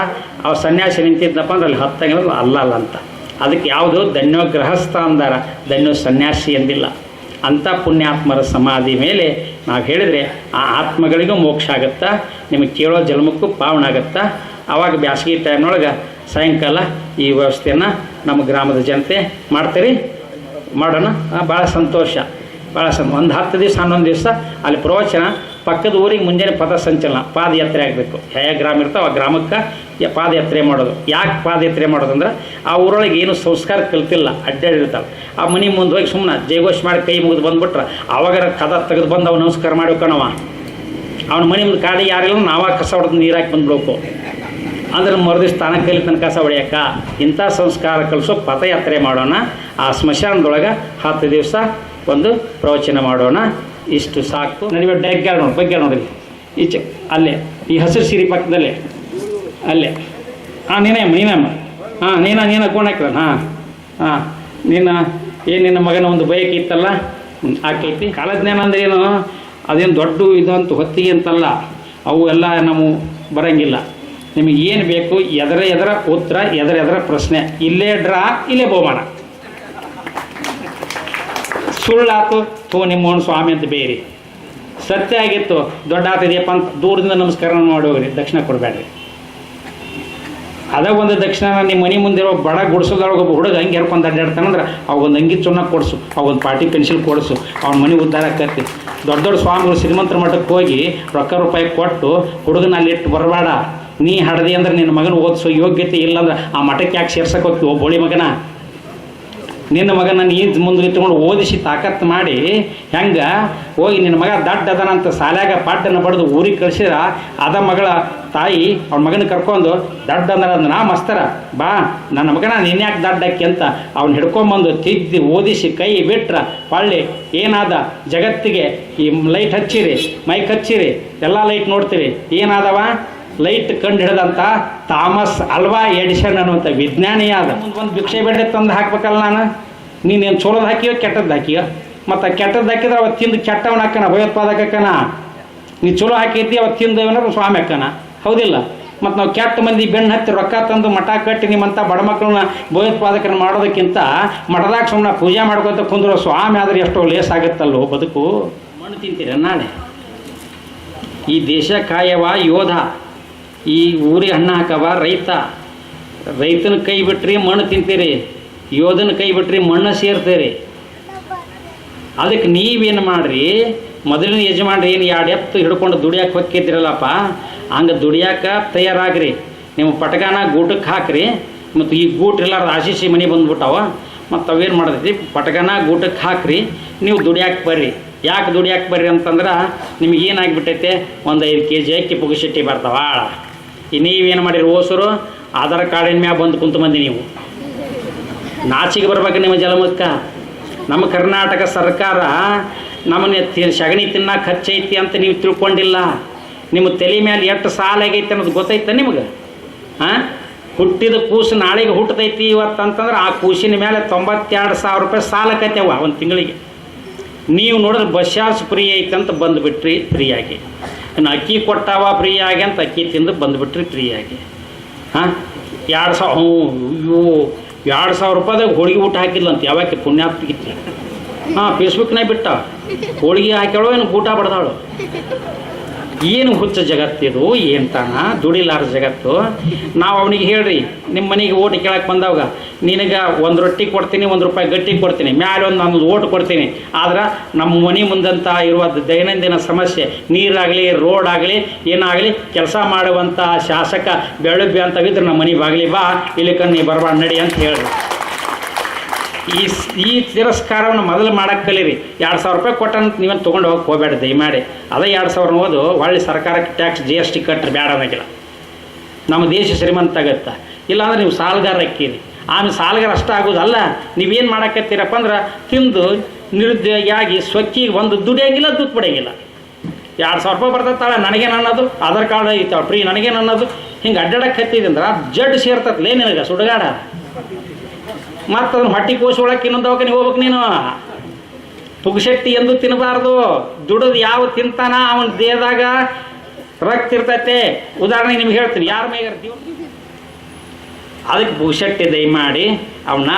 ಅವ ಸನ್ಯಾಸಿ ನಿಂತಿದ್ದಪ್ಪ ಅಂದ್ರೆ ಅಲ್ಲಿ ಹತ್ತಂಗಿಲ್ಲ ಅಲ್ಲ ಅಲ್ಲ ಅಂತ. ಅದಕ್ಕೆ ಯಾವುದು ಧನ್ಯೋ ಗೃಹಸ್ಥ ಅಂದಾರ, ಧನ್ಯೋ ಸನ್ಯಾಸಿ ಎಂದಿಲ್ಲ. ಅಂಥ ಪುಣ್ಯಾತ್ಮರ ಸಮಾಧಿ ಮೇಲೆ ನಾವು ಹೇಳಿದರೆ ಆ ಆತ್ಮಗಳಿಗೂ ಮೋಕ್ಷ ಆಗುತ್ತಾ, ನಿಮಗೆ ಕೇಳೋ ಜನ್ಮಕ್ಕೂ ಪಾವನ ಆಗುತ್ತಾ. ಆವಾಗ ಬ್ಯಾಸಗಿ ಟೈಮ್ನೊಳಗೆ ಸಾಯಂಕಾಲ ಈ ವ್ಯವಸ್ಥೆಯನ್ನು ನಮ್ಮ ಗ್ರಾಮದ ಜನತೆ ಮಾಡ್ತೀರಿ? ಮಾಡೋಣ? ಭಾಳ ಸಂತೋಷ. ಭಾಳ ಸಂ ಒಂದು ಹತ್ತು ದಿವಸ, ಹನ್ನೊಂದು ದಿವಸ ಅಲ್ಲಿ ಪ್ರವಚನ, ಪಕ್ಕದ ಊರಿಗೆ ಮುಂಜಾನೆ ಪಥ ಸಂಚಲನ ಪಾದಯಾತ್ರೆ ಆಗಬೇಕು. ಯಾವ ಗ್ರಾಮ ಇರ್ತಾವೆ, ಆ ಗ್ರಾಮಕ್ಕೆ ಪಾದಯಾತ್ರೆ ಮಾಡೋದು. ಯಾಕೆ ಪಾದಯಾತ್ರೆ ಮಾಡೋದು ಅಂದ್ರೆ, ಆ ಊರೊಳಗೆ ಏನು ಸಂಸ್ಕಾರ ಕಲ್ತಿಲ್ಲ ಅಡ್ಡಾಡಿರ್ತಾವೆ ಆ ಮನೆ ಮುಂದೆ ಹೋಗಿ ಸುಮ್ಮನೆ ಜಯಘೋಷ ಮಾಡಿ ಕೈ ಮುಗಿದು ಬಂದುಬಿಟ್ರೆ ಅವಾಗ ಕದ ತೆಗೆದು ಬಂದು ಅವ್ನು ನಮಸ್ಕಾರ ಮಾಡ್ಬೇಕಣವ ಅವನ ಮನೆ ಮುಂದೆ ಕಾಡಿ ಯಾರಿಲ್ಲ ನಾವಾಗ ಕಸ ಹೊಡೆದು ನೀರಾಕಿ ಬಂದ್ಬಿಡ್ಬೇಕು. ಅಂದ್ರೆ ಮರುದಿವ್ಸ ತಾನ ಕೈಲಿ ತನಕ ಕಸ ಹೊಡೆಯಕ್ಕ ಇಂಥ ಸಂಸ್ಕಾರ ಕಲಿಸೋ ಪಥಯಾತ್ರೆ ಮಾಡೋಣ. ಆ ಸ್ಮಶಾನದೊಳಗೆ ಹತ್ತು ದಿವಸ ಒಂದು ಪ್ರವಚನ ಮಾಡೋಣ. ಇಷ್ಟು ಸಾಕು. ನಡುವೆ ಡಗ್ಗಾಳ ನೋಡಿ ಬಗ್ಗೆ ನೋಡಿ ಈಚೆ, ಅಲ್ಲೇ, ಈ ಹಸಿರು ಸಿರಿ ಪಕ್ಕದಲ್ಲೇ. ಅಲ್ಲೇ. ಹಾಂ ನೀನೇ ಅಮ್ಮ ನೀನೇ ಅಮ್ಮ ಹಾಂ ನೀನ ನೀನ ಕೋಣ ಹಾಕಿದ ಹಾಂ ಹಾಂ ನಿನ್ನ ಏನು ನಿನ್ನ ಮಗನ ಒಂದು ಬಯಕೆ ಇತ್ತಲ್ಲ? ಆಕೈತಿ. ಕಾಲಜ್ಞಾನ ಅಂದ್ರೆ ಏನು? ಅದೇನು ದೊಡ್ಡ ಇದಂತ ಹೊತ್ತಿಗೆ ಅಂತಲ್ಲ. ಅವು ಎಲ್ಲ ನಾವು ಬರಂಗಿಲ್ಲ. ನಿಮಗೆ ಏನು ಬೇಕು? ಎದರ ಎದರ ಉತ್ತರ, ಎದರ ಎದರ ಪ್ರಶ್ನೆ. ಇಲ್ಲೇ ಡ್ರಾ, ಇಲ್ಲೇ ಬಹುಮಾನ. ಸುಳ್ಳಾತು, ತೋ ನಿಮ್ಮವನು ಸ್ವಾಮಿ ಅಂತ ಬೇರೆ. ಸತ್ಯ ಆಗಿತ್ತು, ದೊಡ್ಡ ಆತಿದೆಯಪ್ಪ ಅಂತ ದೂರದಿಂದ ನಮಸ್ಕಾರ ಮಾಡಿ ಹೋಗ್ರಿ, ದಕ್ಷಿಣ ಕೊಡಬೇಡ್ರಿ. ಅದೇ ಒಂದು ದಕ್ಷಿಣ ನಿಮ್ಮ ಮನೆ ಮುಂದಿರೋ ಬಡ ಗುಡಿಸೋದ್ರೊಳಗೆ ಒಬ್ಬ ಹುಡುಗ ಹಂಗೆ ಹೇಳ್ಕೊಂಡು ಅಡ್ಡಾಡ್ತಾನಂದ್ರೆ ಅವಾಗೊಂದು ಅಂಗಿ ಚುನ್ನ ಕೊಡಿಸು ಅವಾಗೊಂದು ಪಾಟಿ ಪೆನ್ಸಿಲ್ ಕೊಡಿಸು, ಅವ್ನ ಮನೆ ಉದ್ಧಾರ ಆಕತಿ ದೊಡ್ಡ ದೊಡ್ಡ ಸ್ವಾಮಿಗಳು ಶ್ರೀಮಂತರ ಮಠಕ್ಕೆ ಹೋಗಿ ರೊಕ್ಕ ರೂಪಾಯಿ ಕೊಟ್ಟು ಹುಡುಗನ ಅಲ್ಲಿ ಇಟ್ಟು, ಬರಬೇಡ, ನೀ ಹಡದಿ ಅಂದ್ರೆ ನಿನ್ನ ಮಗನ ಓದಿಸೋ ಯೋಗ್ಯತೆ ಇಲ್ಲಂದ್ರೆ ಆ ಮಠಕ್ಕೆ ಯಾಕೆ ಸೇರ್ಸಕ್ಕೆ ಹೋಗ್ತೀವಿ ಒಬ್ಬ ಬೋಳಿ ಮಗನ? ನಿನ್ನ ಮಗನ ನೀ ಮುಂದೆ ಇಟ್ಕೊಂಡು ಓದಿಸಿ ತಾಕತ್ತು ಮಾಡಿ ಹೆಂಗೆ? ಹೋಗಿ ನಿನ್ನ ಮಗ ದಡ್ಡ ಅದಾನಂತ ಸಾಲ್ಯಾಗ ಪಾಠನ ಬಡ್ದು ಊರಿಗೆ ಕಳ್ಸಿರ ಅದ ಮಗಳ ತಾಯಿ ಅವ್ನ ಮಗನ ಕರ್ಕೊಂಡು ದಡ್ಡ ಅಂದ್ರೆ ಅದನ್ನ ನಾ ಮಸ್ತರ, ಬಾ, ನನ್ನ ಮಗನ ನೀನು ಯಾಕೆ ದಡ್ಡ ಹಾಕಿ ಅಂತ ಅವ್ನು ಹಿಡ್ಕೊಂಬಂದು ತಿದ್ದಿ, ಓದಿಸಿ ಕೈ ಬಿಟ್ರ, ಪಳ್ಳಿ, ಏನಾದ? ಜಗತ್ತಿಗೆ ಈ ಲೈಟ್ ಹಚ್ಚಿರಿ, ಮೈಕ್ ಹಚ್ಚಿರಿ, ಎಲ್ಲ ಲೈಟ್ ನೋಡ್ತೀರಿ, ಏನಾದವ? ಲೈಟ್ ಕಂಡು ಹಿಡಿದಂಥ ಥಾಮಸ್ ಅಲ್ವಾ ಎಡಿಷನ್ ಅನ್ನುವಂಥ ವಿಜ್ಞಾನಿ ಮುಂದೆ ಒಂದು ಭಿಕ್ಷೆ ಬೇಡ ತಂದು ಹಾಕ್ಬೇಕಲ್ಲ ನಾನು. ನೀನೇನು ಚಲೋದು ಹಾಕಿಯೋ ಕೆಟ್ಟದ್ದು ಹಾಕಿಯೋ? ಮತ್ತು ಕೆಟ್ಟದ್ದು ಹಾಕಿದ್ರೆ ಅವತ್ತು ತಿಂದು ಕೆಟ್ಟವನ ಹಾಕಣ ಭಯೋತ್ಪಾದಕ ಹಾಕಣ ನೀ ಚಲೋ ಹಾಕೈತಿ ಅವತ್ತು ತಿಂದು ಏನಾದ್ರು ಸ್ವಾಮಿ ಹಾಕಣ ಹೌದಿಲ್ಲ. ಮತ್ತು ನಾವು ಕೆಟ್ಟ ಮಂದಿ ಬೆನ್ನು ಹತ್ತಿ ರೊಕ್ಕ ತಂದು ಮಠ ಕಟ್ಟಿ ನಿಮ್ಮಂಥ ಬಡ ಮಕ್ಕಳನ್ನ ಭಯೋತ್ಪಾದಕರನ್ನ ಮಾಡೋದಕ್ಕಿಂತ ಮಠದಾಗ ಸುಮ್ಮನೆ ಪೂಜೆ ಮಾಡ್ಕೊತ ಕುಂದ್ರ ಸ್ವಾಮಿ ಆದ್ರೆ ಎಷ್ಟೋ ಲೇಸ್ ಆಗುತ್ತಲ್ಲೋ ಬದುಕು. ಮಣ್ಣು ತಿಂತೀರ ನಾಳೆ? ಈ ದೇಶ ಕಾಯವ ಯೋಧ. ಈ ಊರಿ ಹಣ್ಣು ಹಾಕವ, ರೈತ. ರೈತನ ಕೈ ಬಿಟ್ರಿ ಮಣ್ಣು ತಿಂತೀರಿ. ಯೋಧನ ಕೈ ಬಿಟ್ರಿ ಮಣ್ಣು ಸೇರ್ತೀರಿ. ಅದಕ್ಕೆ ನೀವೇನು ಮಾಡ್ರಿ? ಮೊದಲಿನ ಯಜಮಾನ್ರಿ ಏನು ಎರಡು ಎತ್ತು ಹಿಡ್ಕೊಂಡು ದುಡಿಯಾಕೆ ಹೊಕ್ಕಿದ್ರಲ್ಲಪ್ಪ, ಹಂಗೆ ದುಡಿಯಾಕ ತಯಾರಾಗ್ರಿ. ನಿಮ್ಮ ಪಟಗಾನ ಗೂಟಕ್ಕೆ ಹಾಕ್ರಿ, ಮತ್ತು ಈ ಗೂಟ್ ಎಲ್ಲ ಆಶಿಸಿ ಮನೆ ಬಂದ್ಬಿಟ್ಟಾವ. ಮತ್ತು ಅವೇನು ಮಾಡ್ತೈತಿ? ಪಟಗಾನ ಗೂಟಕ್ಕೆ ಹಾಕ್ರಿ, ನೀವು ದುಡಿಯಾಕೆ ಬರ್ರಿ. ಯಾಕೆ ದುಡಿಯಾಕೆ ಬರ್ರಿ ಅಂತಂದ್ರೆ ನಿಮಗೇನಾಗ್ಬಿಟ್ಟೈತೆ ಒಂದು ಐದು ಕೆ ಜಿ ಅಕ್ಕಿ ಪುಗುಶೆಟ್ಟಿ ಬರ್ತಾವ ಈ ನೀವೇನು ಮಾಡಿರಿ ಓಸರು? ಆಧಾರ್ ಕಾರ್ಡಿನ ಮ್ಯಾಗ ಬಂದು ಕುಂತು ಮಂದಿ ನೀವು. ನಾಚಿಗೆ ಬರ್ಬೇಕು ನಿಮ್ಮ ಜಲಮಕ್ಕ ನಮ್ಮ ಕರ್ನಾಟಕ ಸರ್ಕಾರ ನಮ್ಮನ್ನ ಸಗಣಿ ತಿನ್ನಕ್ಕೆ ಖರ್ಚೈತಿ ಅಂತ ನೀವು ತಿಳ್ಕೊಂಡಿಲ್ಲ. ನಿಮ್ಮ ತಲೆ ಮೇಲೆ ಎಷ್ಟು ಸಾಲ ಆಗೈತಿ ಅನ್ನೋದು ಗೊತ್ತೈತ ನಿಮಗೆ? ಹಾಂ ಹುಟ್ಟಿದ ಕೂಸು ನಾಳೆಗೆ ಹುಟ್ಟತೈತಿ ಇವತ್ತು ಅಂತಂದ್ರೆ ಆ ಕೂಸಿನ ಮೇಲೆ ತೊಂಬತ್ತೆರಡು ಸಾವಿರ ರೂಪಾಯಿ ಸಾಲ ಕತ್ಯಾವ ಒಂದು ತಿಂಗಳಿಗೆ. ನೀವು ನೋಡಿದ್ರೆ ಬಸ್ ಫ್ರೀ ಐತೆ ಅಂತ ಬಂದುಬಿಟ್ರಿ, ಫ್ರೀಯಾಗಿ. ಇನ್ನು ಅಕ್ಕಿ ಕೊಟ್ಟಾವ ಫ್ರೀಯಾಗಿ ಅಂತ ಅಕ್ಕಿ ತಿಂದು ಬಂದುಬಿಟ್ರಿ ಫ್ರೀಯಾಗಿ. ಹಾಂ? ಎರಡು ಸಾವಿರ ಹ್ಞೂ ಎರಡು ಸಾವಿರ ರೂಪಾಯಿದಾಗ ಹೋಳಿಗೆ ಊಟ ಹಾಕಿಲ್ಲ ಅಂತ ಯಾವಾಕೆ ಹಾಕ್ತಿಗಿತ್ತು ಹಾಂ ಫೇಸ್ಬುಕ್ನಾಗ ಬಿಟ್ಟ. ಹೋಳಿಗೆ ಹಾಕ್ಯಾಳು ಏನು ಊಟ ಬಡ್ದಾಳು? ಏನು ಹುಚ್ಚ ಜಗತ್ತಿದು, ಏನು ತಾನ? ದುಡಿಲಾರ ಜಗತ್ತು. ನಾವು ಅವನಿಗೆ ಹೇಳ್ರಿ ನಿಮ್ಮ ಮನೆಗೆ ಓಟ್ ಕೇಳಕ್ಕೆ ಬಂದವಾಗ, ನಿನಗೆ ಒಂದು ರೊಟ್ಟಿ ಕೊಡ್ತೀನಿ, ಒಂದು ರೂಪಾಯಿ ಗಟ್ಟಿ ಕೊಡ್ತೀನಿ, ಮ್ಯಾಲೆ ಒಂದು ನಾನು ಓಟ್ ಕೊಡ್ತೀನಿ. ಆದ್ರೆ ನಮ್ಮ ಮನೆ ಮುಂದಂತ ಇರುವ ದೈನಂದಿನ ಸಮಸ್ಯೆ, ನೀರಾಗಲಿ, ರೋಡ್ ಆಗಲಿ, ಏನಾಗಲಿ, ಕೆಲಸ ಮಾಡುವಂಥ ಶಾಸಕ ಬೆಳಗ್ಗೆ ಅಂತ ಇದ್ರೆ ನಮ್ಮ ಮನೆ ಬಾಗ್ಲಿ ಬಾ, ಇಲ್ಲಿ ಕಣ್ಣಿ ಬರಬಾರ ನಡಿ ಅಂತ ಹೇಳ್ರಿ. ಈ ಈ ತಿರಸ್ಕಾರವನ್ನು ಮೊದಲು ಮಾಡಕ್ಕೆ ಕಲೀರಿ. ಎರಡು ಸಾವಿರ ರೂಪಾಯಿ ಕೊಟ್ಟಂತ ನೀವೇನು ತೊಗೊಂಡು ಹೋಗಕ್ಕೆ ಹೋಗಬೇಡ, ದಯಮಾಡಿ. ಅದೇ ಎರಡು ಸಾವಿರ ಓದು, ಒಳ್ಳೆ ಸರ್ಕಾರಕ್ಕೆ ಟ್ಯಾಕ್ಸ್ ಜಿ ಎಸ್ ಟಿ ಕಟ್ಟರೆ ಬೇಡ ಅನ್ನೋಂಗಿಲ್ಲ. ನಮ್ಮ ದೇಶ ಶ್ರೀಮಂತ ಆಗುತ್ತೆ. ಇಲ್ಲಾಂದ್ರೆ ನೀವು ಸಾಲಗಾರ ಹಾಕೀರಿ ಆಮೇಲೆ ಸಾಲಗಾರ ಅಷ್ಟ ಆಗೋದಲ್ಲ, ನೀವೇನು ಮಾಡಕತ್ತೀರಪ್ಪ ಅಂದ್ರೆ ತಿಂದು ನಿರುದ್ಯೋಗಿಯಾಗಿ ಸ್ವಚ್ಛಿಗೆ ಒಂದು ದುಡಿಯೋಂಗಿಲ್ಲ, ದುಡ್ಡು ಪಡೆಯಂಗಿಲ್ಲ. ಎರಡು ಸಾವಿರ ರೂಪಾಯಿ ಬರ್ತೈತಾಳೆ ನನಗೇನು ಅನ್ನೋದು? ಆಧಾರ್ ಕಾರ್ಡ್ ಐತೆ ಫ್ರೀ ನನಗೇನು ಅನ್ನೋದು? ಹಿಂಗೆ ಅಡ್ಡಾಡಕ್ಕೆ ಹತ್ತಿದಂದ್ರೆ ಜಡ್ ಸೇರ್ತತ್ಲೇ ನಿನಗೆ ಸುಡುಗಾಡ? ಮತ್ತು ಅದನ್ನ ಹೊಟ್ಟೆ ಕೋಶ ಒಳಕ್ಕೆ ಇನ್ನೊಂದು ದವಾಖಾನೆ ಹೋಗ್ಬೇಕು ನೀನು. ಪುಗ್ಶಕ್ತಿ ಎಂದು ತಿನ್ನಬಾರ್ದು ದುಡಿದು ಯಾವ ತಿಂತಾನ ಅವನ ದೇಹದಾಗ ರಕ್ತ ಇರ್ತೈತೆ. ಉದಾಹರಣೆ ನಿಮ್ಗೆ ಹೇಳ್ತೀನಿ. ಯಾರ ಮೇಗರ್ ಅದಕ್ಕೆ ಪುಗ್ಶೆಟ್ಟಿ ದಯಮಾಡಿ ಅವನ್ನ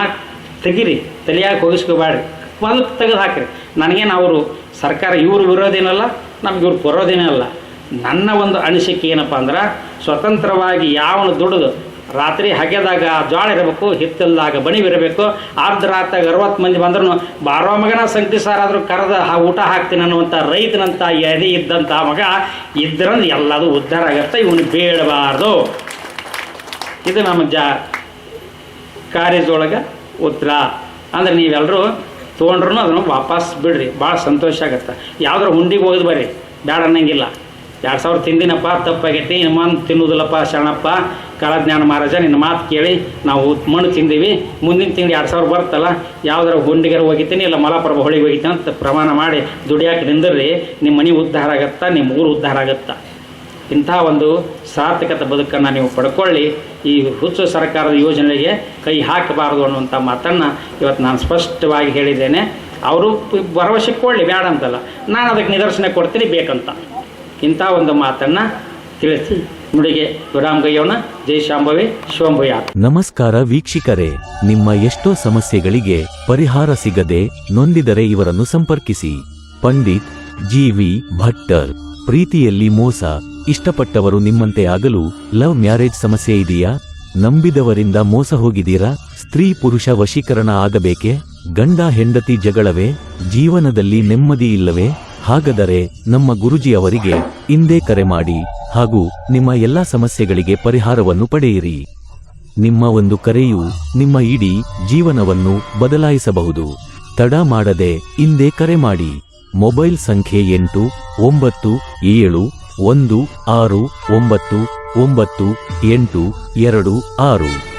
ತೆಗಿರಿ. ತಲೆಯಾಗಿ ಹೋಗಿಸ್ಕೋಬೇಡ್ರಿ ಒಂದು ತೆಗೆದು ಹಾಕಿರಿ. ನನಗೇನು ಅವರು ಸರ್ಕಾರ ಇವರು ಬರೋದೇನಲ್ಲ ನಮ್ಗೆ ಇವ್ರು ಬರೋದೇನಲ್ಲ ನನ್ನ ಒಂದು ಅನಿಸಿಕೆ ಏನಪ್ಪ ಅಂದ್ರೆ, ಸ್ವತಂತ್ರವಾಗಿ ಯಾವನು ದುಡಿದು ರಾತ್ರಿ ಹಗೆದಾಗ ಜ್ವಾಳ ಇರಬೇಕು, ಹಿತ್ತಲ್ದಾಗ ಬಣಿವಿರಬೇಕು ರಾತ್ರಿ ಅರವತ್ತು ಮಂದಿ ಬಂದ್ರೂ ಬಾರೋ ಮಗನ ಸಂಗತಿ ಸಾರಾದರೂ ಕರೆದ ಹಾ ಊಟ ಹಾಕ್ತೀನಿ ಅನ್ನುವಂಥ ರೈತನಂತ ಎದೆ ಇದ್ದಂಥ ಮಗ ಇದ್ರಂದು ಎಲ್ಲದು ಉದ್ಧಾರ ಆಗತ್ತೆ, ಇವನು ಬೇಡಬಾರ್ದು. ಇದು ನಮ್ಮ ಜಾ ಕಾರ್ಯದೊಳಗೆ ಉತ್ತರ. ಅಂದ್ರೆ ನೀವೆಲ್ಲರೂ ತೊಗೊಂಡ್ರು ಅದನ್ನು ವಾಪಸ್ ಬಿಡ್ರಿ, ಭಾಳ ಸಂತೋಷ ಆಗತ್ತೆ. ಯಾವ್ದಾರ ಹುಂಡಿಗೆ ಹೋಗಿದ್ ಬರ್ರಿ ಬೇಡ ಅನ್ನಂಗಿಲ್ಲ. ಎರಡು ಸಾವಿರ ತಿಂದಿನಪ್ಪ, ತಪ್ಪಾಗೈತಿ ಇನ್ನು ಮಂದು ತಿನ್ನುವುದಿಲ್ಲಪ್ಪ ಶರಣಪ್ಪ ಕಾಳಜ್ಞಾನ ಮಹಾರಾಜ, ನಿನ್ನ ಮಾತು ಕೇಳಿ ನಾವು ಮಣ್ಣು ತಿಂದೀವಿ. ಮುಂದಿನ ತಿಂಗಳು ಎರಡು ಸಾವಿರ ಬರ್ತಲ್ಲ ಯಾವ್ದಾರ ಹುಂಡಿಗಾರ ಹೋಗಿತೀನಿ ಇಲ್ಲ ಮಲಪ್ರಭ ಹೊಳಿಗೆ ಹೋಗಿತೀನಿ ಅಂತ ಪ್ರಮಾಣ ಮಾಡಿ ದುಡಿಯಾಕೆ ನಿಂದ್ರಿ ನಿಮ್ಮ ಮನೆ ಉದ್ಧಾರ ಆಗತ್ತಾ ನಿಮ್ಮ ಊರು ಉದ್ಧಾರ ಆಗತ್ತಾ? ಇಂಥ ಒಂದು ಸಾರ್ಥಕತೆ ಬದುಕನ್ನು ನೀವು ಪಡ್ಕೊಳ್ಳಿ. ಈ ಹುಚ್ಚು ಸರ್ಕಾರದ ಯೋಜನೆಗೆ ಕೈ ಹಾಕಬಾರದು ಅನ್ನುವಂಥ ಮಾತನ್ನು ಇವತ್ತು ನಾನು ಸ್ಪಷ್ಟವಾಗಿ ಹೇಳಿದ್ದೇನೆ. ಅವರು ಭರವಸೆ ಕೊಡಲಿ ಬೇಡ ಅಂತಲ್ಲ. ನಾನು ಅದಕ್ಕೆ ನಿದರ್ಶನ ಕೊಡ್ತೀನಿ, ಬೇಕಂತ. ಇಂಥ ಒಂದು ಮಾತನ್ನು ತಿಳಿಸಿ ನುಡಿಗೆ ಜೈ ಶಾಂಭವಿ ಶಿವಂಭಯ ನಮಸ್ಕಾರ ವೀಕ್ಷಕರೇ. ನಿಮ್ಮ ಎಷ್ಟೋ ಸಮಸ್ಯೆಗಳಿಗೆ ಪರಿಹಾರ ಸಿಗದೆ ನೊಂದಿದರೆ ಇವರನ್ನು ಸಂಪರ್ಕಿಸಿ. Pandit G V Bhattar. ಪ್ರೀತಿಯಲ್ಲಿ ಮೋಸ, ಇಷ್ಟಪಟ್ಟವರು ನಿಮ್ಮಂತೆ ಆಗಲು ಲವ್ ಮ್ಯಾರೇಜ್ ಸಮಸ್ಯೆ ಇದೆಯಾ? ನಂಬಿದವರಿಂದ ಮೋಸ ಹೋಗಿದ್ದೀರಾ? ಸ್ತ್ರೀ ಪುರುಷ ವಶೀಕರಣ ಆಗಬೇಕೆ? ಗಂಡ ಹೆಂಡತಿ ಜಗಳವೇ? ಜೀವನದಲ್ಲಿ ನೆಮ್ಮದಿ ಇಲ್ಲವೇ? ಹಾಗಾದರೆ ನಮ್ಮ ಗುರುಜಿ ಅವರಿಗೆ ಇಂದೇ ಕರೆ ಮಾಡಿ ಹಾಗೂ ನಿಮ್ಮ ಎಲ್ಲಾ ಸಮಸ್ಯೆಗಳಿಗೆ ಪರಿಹಾರವನ್ನು ಪಡೆಯಿರಿ. ನಿಮ್ಮ ಒಂದು ಕರೆಯು ನಿಮ್ಮ ಇಡೀ ಜೀವನವನ್ನು ಬದಲಾಯಿಸಬಹುದು. ತಡ ಮಾಡದೆ ಇಂದೇ ಕರೆ ಮಾಡಿ. ಮೊಬೈಲ್ ಸಂಖ್ಯೆ ಎಂಟು, ಒಂಬತ್ತು, ಏಳು, ಒಂದು, ಆರು, ಒಂಬತ್ತು ಒಂಬತ್ತು, ಎಂಟು, ಎರಡು, ಆರು.